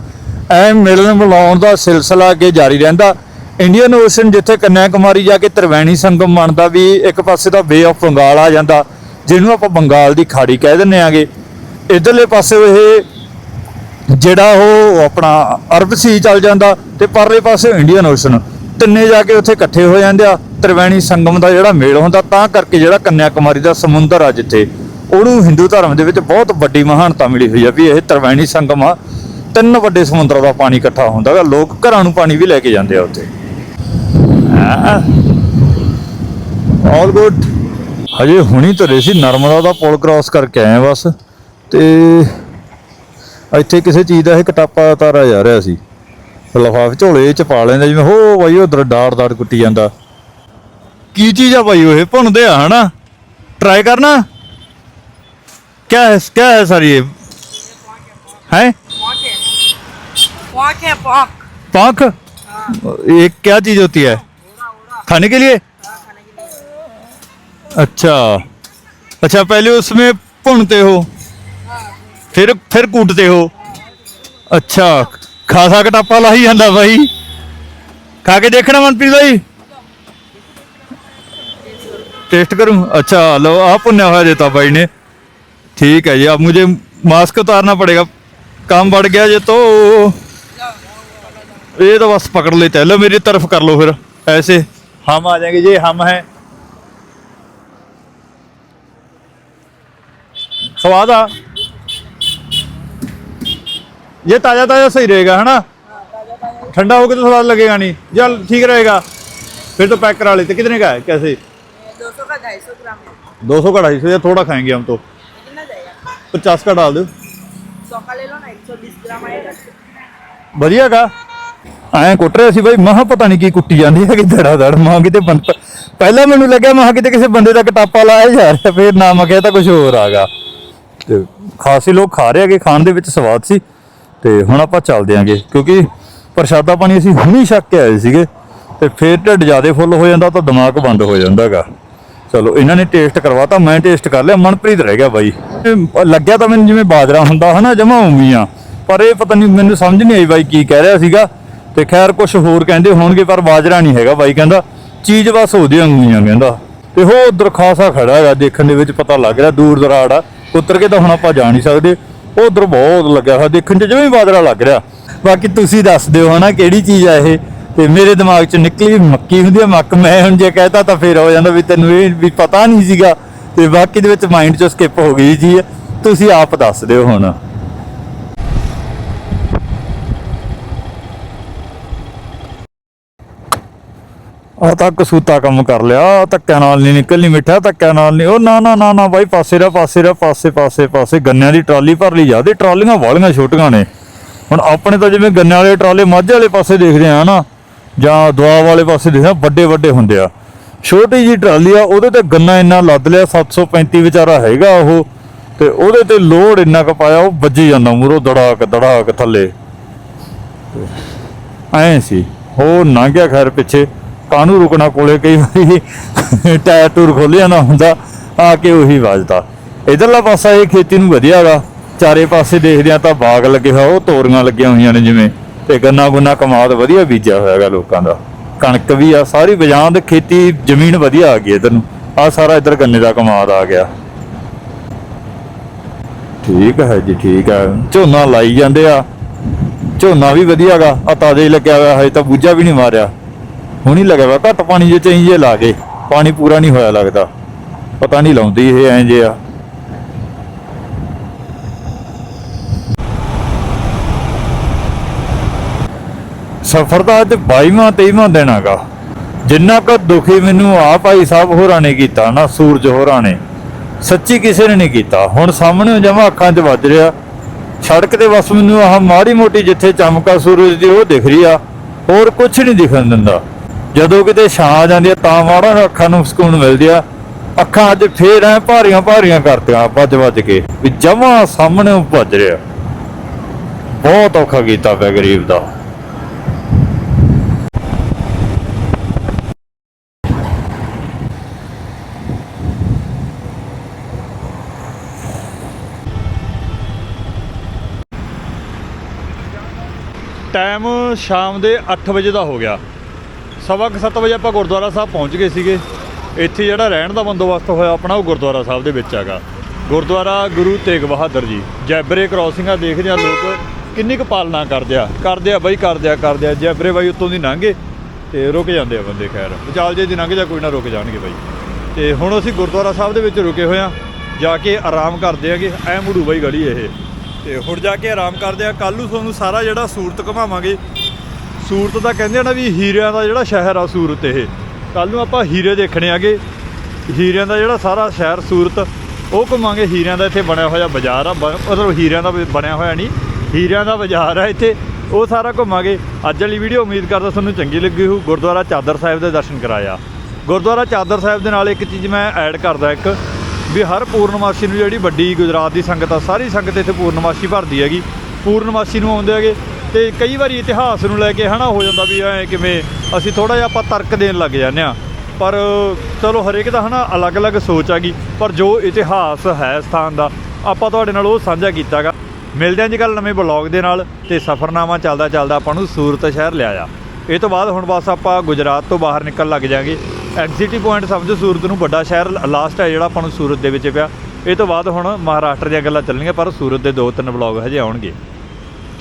ਐ ਮਿਲਣ ਮਿਲਾਉਣ ਦਾ ਸਿਲਸਿਲਾ ਅੱਗੇ ਜਾਰੀ ਰਹਿੰਦਾ। ਇੰਡੀਅਨ ਓਸ਼ਨ ਜਿੱਥੇ ਕੰਨਿਆ ਕੁਮਾਰੀ ਜਾ ਕੇ ਤ੍ਰਿਵੇਣੀ ਸੰਗਮ ਬਣਦਾ ਵੀ ਇੱਕ ਪਾਸੇ ਦਾ ਵੇ ਆਫ ਬੰਗਾਲ ਆ ਜਾਂਦਾ, ਜਿਹਨੂੰ ਆਪਾਂ ਬੰਗਾਲ ਦੀ ਖਾੜੀ ਕਹਿ ਦਿੰਨੇ ਆਗੇ। ਇਧਰਲੇ ਪਾਸੇ ਇਹ ਜਿਹੜਾ ਉਹ ਆਪਣਾ ਅਰਬ ਸੀ ਚੱਲ ਜਾਂਦਾ ਤੇ ਪਰਲੇ ਪਾਸੇ ਇੰਡੀਅਨ ਓਸ਼ਨ ਤਿੰਨੇ ਜਾ ਕੇ ਉੱਥੇ ਇਕੱਠੇ ਹੋ ਜਾਂਦੇ ਆ, ਤ੍ਰਿਵੇਣੀ ਸੰਗਮ ਦਾ ਜਿਹੜਾ ਮੇਲ ਹੁੰਦਾ, ਤਾਂ ਕਰਕੇ ਜਿਹੜਾ ਕੰਨਿਆ ਕੁਮਾਰੀ ਦਾ ਸਮੁੰਦਰ ਆ ਜਿੱਥੇ, ਉਹਨੂੰ ਹਿੰਦੂ ਧਰਮ ਦੇ ਵਿੱਚ ਬਹੁਤ ਵੱਡੀ ਮਹਾਨਤਾ ਮਿਲੀ ਹੋਈ ਆ ਵੀ ਇਹ ਤ੍ਰਿਵੇਣੀ ਸੰਗਮ ਆ। ਤਿੰਨ ਵੱਡੇ ਸਮੁੰਦਰਾਂ ਦਾ ਪਾਣੀ ਇਕੱਠਾ ਹੁੰਦਾ ਗਾ, ਲੋਕ ਘਰਾਂ ਨੂੰ ਪਾਣੀ ਵੀ ਲੈ ਕੇ ਜਾਂਦੇ ਆ ਉੱਥੇ। ਆਲ ਗੁੱਡ ਹਜੇ ਹੁਣੀ ਤੁਰੇ ਸੀ ਨਰਮਦਾ ਦਾ ਪੁਲ ਕ੍ਰਾਸ ਕਰਕੇ ਆਏ ਆ ਬਸ ਤੇ ਇੱਥੇ ਕਿਸੇ ਚੀਜ਼ ਦਾ ਇਹ ਕਟਾਪਾ ਤਾਰਾ ਜਾ ਰਿਹਾ ਸੀ ਲਫਾਫੇ ਝੋਲੇ ਚ ਪਾ ਲੈਂਦਾ ਜਿਵੇਂ ਹੋ ਬਾਈ ਉਧਰ ਡਾੜ ਡਾੜ ਕੁੱਟੀ ਜਾਂਦਾ ਕੀ ਚੀਜ਼ ਆ ਬਾਈ ਉਹ ਇਹ ਭੁੰਨਦੇ ਆ ਹਨਾ ਟਰਾਈ ਕਰਨਾ क्या है क्या है सर ये है पॉक है पॉक है पॉक पाख ये क्या चीज होती है खाने के लिए अच्छा अच्छा पहले उसमें भुनते हो फिर फिर कूटते हो अच्छा खासा कटापा ला ही ਜਾਂਦਾ भाई खा के देखना मनप्रीत भाई टेस्ट करूं अच्छा लो आप पुण्य हुआ देता भाई ने ठीक है जी अब मुझे मास्क उतारना पड़ेगा काम बढ़ गया ये तो ये तो बस पकड़ लेते हैं लो मेरी तरफ कर लो फिर ऐसे हम आ जाएँगे। ये हम हैं। स्वाद आ। ये ताज़ा ताज़ा सही रहेगा है ना? ठंडा होगा तो स्वाद लगेगा नहीं। चल ठीक रहेगा। फिर तो पैक करा लेते। कितने का है? कैसे? दो सौ का ढाई सौ या थोड़ा खाएँगे हम तो। पचास का डाल दो। ले लो ना एक सौ बीस ग्राम आएगा। बढ़िया का? ਐਂ ਕੁੱਟ ਰਿਹਾ ਸੀ ਬਾਈ, ਮਹਾ ਪਤਾ ਨਹੀਂ ਕੀ ਕੁੱਟੀ ਜਾਂਦੀ ਹੈ ਕਿ ਧੜਾ ਧੜ ਮਾਂ ਕਿਤੇ ਬੰਦ ਪਹਿਲਾਂ ਮੈਨੂੰ ਲੱਗਿਆ ਮਹਾ ਕਿਤੇ ਕਿਸੇ ਬੰਦੇ ਦਾ ਕਟਾਪਾ ਲਾਇਆ ਜਾ ਰਿਹਾ, ਫੇਰ ਨਾ ਮੈਂ ਕਿਹਾ ਤਾਂ ਕੁਝ ਹੋਰ ਆਗਾ। ਤੇ ਖਾਸੀ ਲੋਕ ਖਾ ਰਹੇ ਹੈਗੇ, ਖਾਣ ਦੇ ਵਿੱਚ ਸਵਾਦ ਸੀ। ਤੇ ਹੁਣ ਆਪਾਂ ਚੱਲਦੇ ਆਂਗੇ, ਕਿਉਂਕਿ ਪ੍ਰਸ਼ਾਦਾ ਪਾਣੀ ਅਸੀਂ ਹੁਣੀ ਛੱਕ ਕੇ ਆਏ ਸੀਗੇ, ਤੇ ਫੇਰ ਢਿੱਡ ਜਿਆਦੇ ਫੁੱਲ ਹੋ ਜਾਂਦਾ, ਤਾਂ ਦਿਮਾਗ ਬੰਦ ਹੋ ਜਾਂਦਾਗਾ। ਚਲੋ, ਇਹਨਾਂ ਨੇ ਟੇਸਟ ਕਰਵਾਤਾ ਮੈਂ ਟੇਸਟ ਕਰ ਲਿਆ, ਮਨਪ੍ਰੀਤ ਰਹਿ ਗਿਆ ਬਾਈ। ਲੱਗਿਆ ਤਾਂ ਮੈਨੂੰ ਜਿਵੇਂ ਬਾਜਰਾ ਹੁੰਦਾ ਹਨਾ, ਜਮਾ ਉਮੀਆਂ ਪਰ ਇਹ ਪਤਾ ਨਹੀਂ ਮੈਨੂੰ ਸਮਝ ਨਹੀਂ ਆਈ ਬਾਈ ਕੀ ਕਹਿ ਰਿਹਾ ਸੀਗਾ। ਤੇ ਖੈਰ ਕੁਝ ਹੋਰ ਕਹਿੰਦੇ ਹੋਣਗੇ, ਪਰ ਬਾਜਰਾ ਨਹੀਂ ਹੈਗਾ ਬਾਈ ਕਹਿੰਦਾ। ਚੀਜ਼ ਬਸ ਉਹਦੀ ਅੰਗੂਆਂ ਕਹਿੰਦਾ। ਤੇ ਉਹ ਉਧਰ ਖਾਸਾ ਖੜਾ ਹੈਗਾ, ਦੇਖਣ ਦੇ ਵਿੱਚ ਪਤਾ ਲੱਗ ਰਿਹਾ ਦੂਰ ਦਰਾੜ ਆ। ਉਤਰ ਕੇ ਤਾਂ ਹੁਣ ਆਪਾਂ ਜਾ ਨਹੀਂ ਸਕਦੇ। ਉਧਰ ਬਹੁਤ ਲੱਗਿਆ ਹੋਇਆ, ਦੇਖਣ 'ਚ ਜਿਵੇਂ ਬਾਜਰਾ ਲੱਗ ਰਿਹਾ। ਬਾਕੀ ਤੁਸੀਂ ਦੱਸ ਦਿਓ ਹਨਾ ਕਿਹੜੀ ਚੀਜ਼ ਆ ਇਹ। ਤੇ ਮੇਰੇ ਦਿਮਾਗ 'ਚ ਨਿਕਲੀ ਵੀ ਮੱਕੀ ਹੁੰਦੀ ਆ, ਮੱਕ ਮੈਂ ਹੁਣ ਜੇ ਕਹਿਤਾ ਤਾਂ ਫੇਰ ਹੋ ਜਾਂਦਾ ਵੀ ਤੈਨੂੰ ਇਹ ਵੀ ਪਤਾ ਨਹੀਂ ਸੀਗਾ। ਤੇ ਬਾਕੀ ਦੇ ਵਿੱਚ ਮਾਈਂਡ ਚ ਸਕਿਪ ਹੋ ਗਈ ਜੀ। ਤੁਸੀਂ ਆਪ ਦੱਸ ਦਿਓ ਹੁਣ। ਆ ਤਾਂ ਕਸੂਤਾ ਕੰਮ ਕਰ ਲਿਆ ਧੱਕਿਆਂ ਨਾਲ ਨਹੀਂ ਨਿਕਲਣੀ, ਮਿੱਠਾ ਧੱਕਿਆਂ ਨਾਲ ਨਹੀਂ, ਉਹ ਨਾ ਨਾ ਨਾ ਨਾ ਬਾਈ, ਪਾਸੇ ਦਾ ਪਾਸੇ ਦਾ ਪਾਸੇ ਪਾਸੇ ਪਾਸੇ, ਗੰਨਿਆਂ ਦੀ ਟਰਾਲੀ ਭਰ ਲਈ ਜਾਂਦੇ ਟਰਾਲੀਆਂ ਵਾਲੀਆਂ ਛੋਟੀਆਂ ਨੇ। ਹੁਣ ਆਪਣੇ ਤਾਂ ਜਿਵੇਂ ਗੰਨਿਆਂ ਵਾਲੇ ਟਰਾਲੇ ਮਾਝੇ ਵਾਲੇ ਪਾਸੇ ਦੇਖਦੇ ਆ ਨਾ, ਜਾਂ ਦੁਆ ਵਾਲੇ ਪਾਸੇ ਦੇਖਦੇ ਆ ਵੱਡੇ ਵੱਡੇ ਹੁੰਦੇ ਆ। ਛੋਟੀ ਜੀ ਟਰਾਲੀ ਆ, ਉਹਦੇ ਤੇ ਗੰਨਾ ਇੰਨਾ ਲੱਦ ਲਿਆ 735 ਵਿਚਾਰਾ ਹੈਗਾ ਉਹ, ਤੇ ਉਹਦੇ ਤੇ ਲੋਡ ਇੰਨਾ ਕੁ ਪਾਇਆ, ਉਹ ਵੱਜੀ ਜਾਂਦਾ ਮੂਰੋ ਦੜਾਕ ਦੜਾਕ ਥੱਲੇ। ਐ ਸੀ ਉਹ ਲੰਘ ਗਿਆ ਖੈਰ ਪਿੱਛੇ। ਕਾਹਨੂੰ ਰੁਕਣਾ ਕੋਲੇ? ਕਈ ਵਾਰੀ ਟਾਇਰ ਟੂਰ ਖੋਲਿਆ ਨਾ ਹੁੰਦਾ, ਆ ਕੇ ਉਹੀ ਵੱਜਦਾ। ਇਧਰਲਾ ਪਾਸਾ ਇਹ ਖੇਤੀ ਨੂੰ ਵਧੀਆ ਗਾ। ਚਾਰੇ ਪਾਸੇ ਦੇਖਦੇ ਆ ਤਾਂ ਬਾਗ ਲੱਗੇ ਹੋਇਆ ਉਹ ਤੋਰੀਆਂ ਲੱਗੀਆਂ ਹੋਈਆਂ ਨੇ ਜਿਵੇਂ। ਤੇ ਗੰਨਾ ਗੁੰਨਾ ਕਮਾਦ ਵਧੀਆ ਬੀਜਿਆ ਹੋਇਆ ਲੋਕਾਂ ਦਾ। ਕਣਕ ਵੀ ਆ, ਸਾਰੀ ਬਜਾਂਦ ਖੇਤੀ, ਜ਼ਮੀਨ ਵਧੀਆ ਆ ਗਈ ਇਧਰ ਨੂੰ। ਆ ਸਾਰਾ ਇਧਰ ਗੰਨੇ ਦਾ ਕਮਾਦ ਆ ਗਿਆ। ਠੀਕ ਹੈ ਜੀ, ਠੀਕ ਹੈ। ਝੋਨਾ ਲਾਈ ਜਾਂਦੇ ਆ। ਝੋਨਾ ਵੀ ਵਧੀਆ ਗਾ। ਆ ਤਾਜ਼ਾ ਲੱਗਿਆ ਹੋਇਆ, ਹਜੇ ਤਾਂ ਬੂਝਾ ਵੀ ਨਹੀਂ ਮਾਰਿਆ। ਹੁਣ ਹੀ ਲੱਗਿਆ ਹੋਇਆ ਘੱਟ ਪਾਣੀ ਜੇ ਚਾਹੀਏ ਲਾ ਕੇ। ਪਾਣੀ ਪੂਰਾ ਨਹੀਂ ਹੋਇਆ ਲੱਗਦਾ। ਪਤਾ ਨਹੀਂ ਲਾਉਂਦੀ ਇਹ ਐਂ ਜੇ ਆ। ਸਫਰ ਦਾ ਅੱਜ 22ਵਾਂ 23ਵਾਂ ਦਿਨ ਹੈਗਾ। ਜਿੰਨਾ ਕੁ ਦੁਖੀ ਮੈਨੂੰ ਆ ਭਾਈ ਸਾਹਿਬ ਹੋਰਾਂ ਨੇ ਕੀਤਾ ਨਾ, ਸੂਰਜ ਹੋਰਾਂ ਨੇ, ਸੱਚੀ ਕਿਸੇ ਨੇ ਨਹੀਂ ਕੀਤਾ। ਹੁਣ ਸਾਹਮਣੇ ਜਮਾ ਅੱਖਾਂ 'ਚ ਵੱਜ ਰਿਹਾ। ਸੜਕ ਤੇ ਬਸ ਮੈਨੂੰ ਆਹ ਮਾੜੀ ਮੋਟੀ ਜਿੱਥੇ ਚਮਕਾ ਸੂਰਜ ਦੀ ਉਹ ਦਿਖ ਰਹੀ ਆ, ਹੋਰ ਕੁਝ ਨਹੀਂ ਦਿਖਣ ਦਿੰਦਾ। ਜਦੋਂ ਕਿਤੇ ਛਾਂ ਆ ਜਾਂਦੀ ਹੈ ਤਾਂ ਮਾੜਾ ਅੱਖਾਂ ਨੂੰ ਸਕੂਨ ਮਿਲਦੀ ਆ। ਅੱਖਾਂ ਅੱਜ ਫੇਰ ਐ ਭਾਰੀਆਂ ਭਾਰੀਆਂ ਕਰਤੀਆਂ, ਵੱਜ ਵੱਜ ਕੇ ਵੀ ਜਮਾ ਸਾਹਮਣੇ ਭੱਜ ਰਿਹਾ। ਬਹੁਤ ਔਖਾ ਕੀਤਾ ਪਿਆ ਗਰੀਬ ਦਾ। ਟਾਈਮ ਸ਼ਾਮ ਦੇ 8 ਵਜੇ ਦਾ ਹੋ ਗਿਆ। ਸਵਾ ਕੁ ਸੱਤ ਵਜੇ ਆਪਾਂ ਗੁਰਦੁਆਰਾ ਸਾਹਿਬ ਪਹੁੰਚ ਗਏ ਸੀਗੇ। ਇੱਥੇ ਜਿਹੜਾ ਰਹਿਣ ਦਾ ਬੰਦੋਬਸਤ ਹੋਇਆ ਆਪਣਾ, ਉਹ ਗੁਰਦੁਆਰਾ ਸਾਹਿਬ ਦੇ ਵਿੱਚ ਹੈਗਾ। ਗੁਰਦੁਆਰਾ ਗੁਰੂ ਤੇਗ ਬਹਾਦਰ ਜੀ, ਜੈਬਰੇ ਕ੍ਰਾਸਿੰਗ ਦੇਖਦੇ ਆ ਲੋਕ ਕਿੰਨੀ ਕੁ ਪਾਲਣਾ ਕਰਦੇ ਆ। ਕਰਦੇ ਆ ਬਾਈ, ਕਰਦੇ ਆ ਕਰਦੇ ਆ। ਜੈਬਰੇ ਬਾਈ ਉੱਤੋਂ ਦੀ ਲੰਘੇ ਤੇ ਰੁਕ ਜਾਂਦੇ ਆ ਬੰਦੇ, ਖੈਰ। ਵਿਚਾਲ ਜੇ ਦੀ ਲੰਘ ਜਾ, ਕੋਈ ਨਾ ਰੁਕ ਜਾਣਗੇ ਬਾਈ। ਤੇ ਹੁਣ ਅਸੀਂ ਗੁਰਦੁਆਰਾ ਸਾਹਿਬ ਦੇ ਵਿੱਚ ਰੁਕੇ ਹੋਏ ਆ। ਜਾ ਕੇ ਆਰਾਮ ਕਰਦੇ ਆਗੇ। ਐ ਮੁੜੂ ਬਾਈ ਗਲੀ ਇਹ। ਤੇ ਹੁਣ ਜਾ ਕੇ ਆਰਾਮ ਕਰਦੇ ਆ। ਕੱਲ ਨੂੰ ਤੁਹਾਨੂੰ ਸਾਰਾ ਜਿਹੜਾ ਸੂਰਤ ਘੁਮਾਵਾਂਗੇ। ਸੂਰਤ ਤਾਂ ਕਹਿੰਦੇ ਆ ਨਾ ਵੀ ਹੀਰਿਆਂ ਦਾ ਜਿਹੜਾ ਸ਼ਹਿਰ ਆ ਸੂਰਤ ਇਹ। ਕੱਲ ਨੂੰ ਆਪਾਂ ਹੀਰੇ ਦੇਖਣੇ ਆਗੇ। ਹੀਰਿਆਂ ਦਾ ਜਿਹੜਾ ਸਾਰਾ ਸ਼ਹਿਰ ਸੂਰਤ, ਉਹ ਘੁੰਮਾਂਗੇ। ਹੀਰਿਆਂ ਦਾ ਇੱਥੇ ਬਣਿਆ ਹੋਇਆ ਬਾਜ਼ਾਰ ਆ। ਬ- ਮਤਲਬ ਹੀਰਿਆਂ ਦਾ ਬਣਿਆ ਹੋਇਆ ਨਹੀਂ। ਹੀਰਿਆਂ ਦਾ ਬਾਜ਼ਾਰ ਆ ਇੱਥੇ। ਉਹ ਸਾਰਾ ਘੁੰਮਾਂਗੇ। ਅੱਜ ਵਾਲੀ ਵੀਡੀਓ ਉਮੀਦ ਕਰਦਾ ਤੁਹਾਨੂੰ ਚੰਗੀ ਲੱਗੀ ਹੋ ਗੁਰਦੁਆਰਾ ਚਾਦਰ ਸਾਹਿਬ ਦੇ ਦਰਸ਼ਨ ਕਰਾਇਆ। ਗੁਰਦੁਆਰਾ ਚਾਦਰ ਸਾਹਿਬ ਦੇ ਨਾਲ ਇੱਕ ਚੀਜ਼ ਮੈਂ ਐਡ ਕਰਦਾ ਇੱਕ, ਵੀ ਹਰ ਪੂਰਨਮਾਸ਼ੀ ਨੂੰ ਜਿਹੜੀ ਵੱਡੀ ਗੁਜਰਾਤ ਦੀ ਸੰਗਤ ਆ, ਸਾਰੀ ਸੰਗਤ ਇੱਥੇ ਪੂਰਨਮਾਸ਼ੀ ਭਰਦੀ ਹੈਗੀ। ਪੂਰਨਮਾਸ਼ੀ ਨੂੰ ਆਉਂਦੇ ਹੈਗੇ। ਤੇ ਕਈ ਵਾਰੀ ਇਤਿਹਾਸ ਨੂੰ ਲੈ ਕੇ ਹਨਾ ਹੋ ਜਾਂਦਾ ਵੀ ਐ ਕਿਵੇਂ ਅਸੀਂ ਥੋੜਾ ਜਿਹਾ ਆਪਾਂ ਤਰਕ ਦੇਣ ਲੱਗ ਜਾਂਦੇ ਆ ਪਰ ਚਲੋ ਹਰੇਕ ਦਾ ਹਨਾ ਅਲੱਗ-ਅਲੱਗ ਸੋਚ ਆ ਗਈ। ਪਰ ਜੋ ਇਤਿਹਾਸ ਹੈ ਸਥਾਨ ਦਾ, ਆਪਾਂ ਤੁਹਾਡੇ ਨਾਲ ਉਹ ਸਾਂਝਾ ਕੀਤਾਗਾ। ਮਿਲਦੇ ਹਾਂ ਜੀ ਕੱਲ ਨਵੇਂ ਬਲੌਗ ਦੇ ਨਾਲ ਤੇ ਸਫ਼ਰਨਾਮਾ ਚੱਲਦਾ ਚੱਲਦਾ ਆਪਾਂ ਨੂੰ ਸੂਰਤ ਸ਼ਹਿਰ ਲਿਆਇਆ। ਇਹ ਤੋਂ ਬਾਅਦ ਹੁਣ ਬਸ ਆਪਾਂ ਗੁਜਰਾਤ ਤੋਂ ਬਾਹਰ ਨਿਕਲ ਲੱਗ ਜਾਾਂਗੇ ਐਗਜ਼ਿਟੀ ਪੁਆਇੰਟ ਸਮਝੋ ਸੂਰਤ ਨੂੰ ਵੱਡਾ ਸ਼ਹਿਰ, ਲਾਸਟ ਹੈ ਜਿਹੜਾ ਆਪਾਂ ਨੂੰ ਸੂਰਤ ਦੇ ਵਿੱਚ ਪਿਆ। ਇਹ ਤੋਂ ਬਾਅਦ ਹੁਣ ਮਹਾਰਾਸ਼ਟਰ ਦੀਆਂ ਗੱਲਾਂ ਚੱਲਣਗੀਆਂ, ਪਰ ਸੂਰਤ ਦੇ ਦੋ ਤਿੰਨ ਬਲੌਗ ਹਜੇ ਆਉਣਗੇ।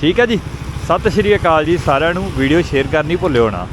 ਠੀਕ ਹੈ ਜੀ? ਸਤਿ ਸ਼੍ਰੀ ਅਕਾਲ ਜੀ ਸਾਰਿਆਂ ਨੂੰ। ਵੀਡੀਓ ਸ਼ੇਅਰ ਕਰਨੀ ਭੁੱਲਿਓ ਨਾ।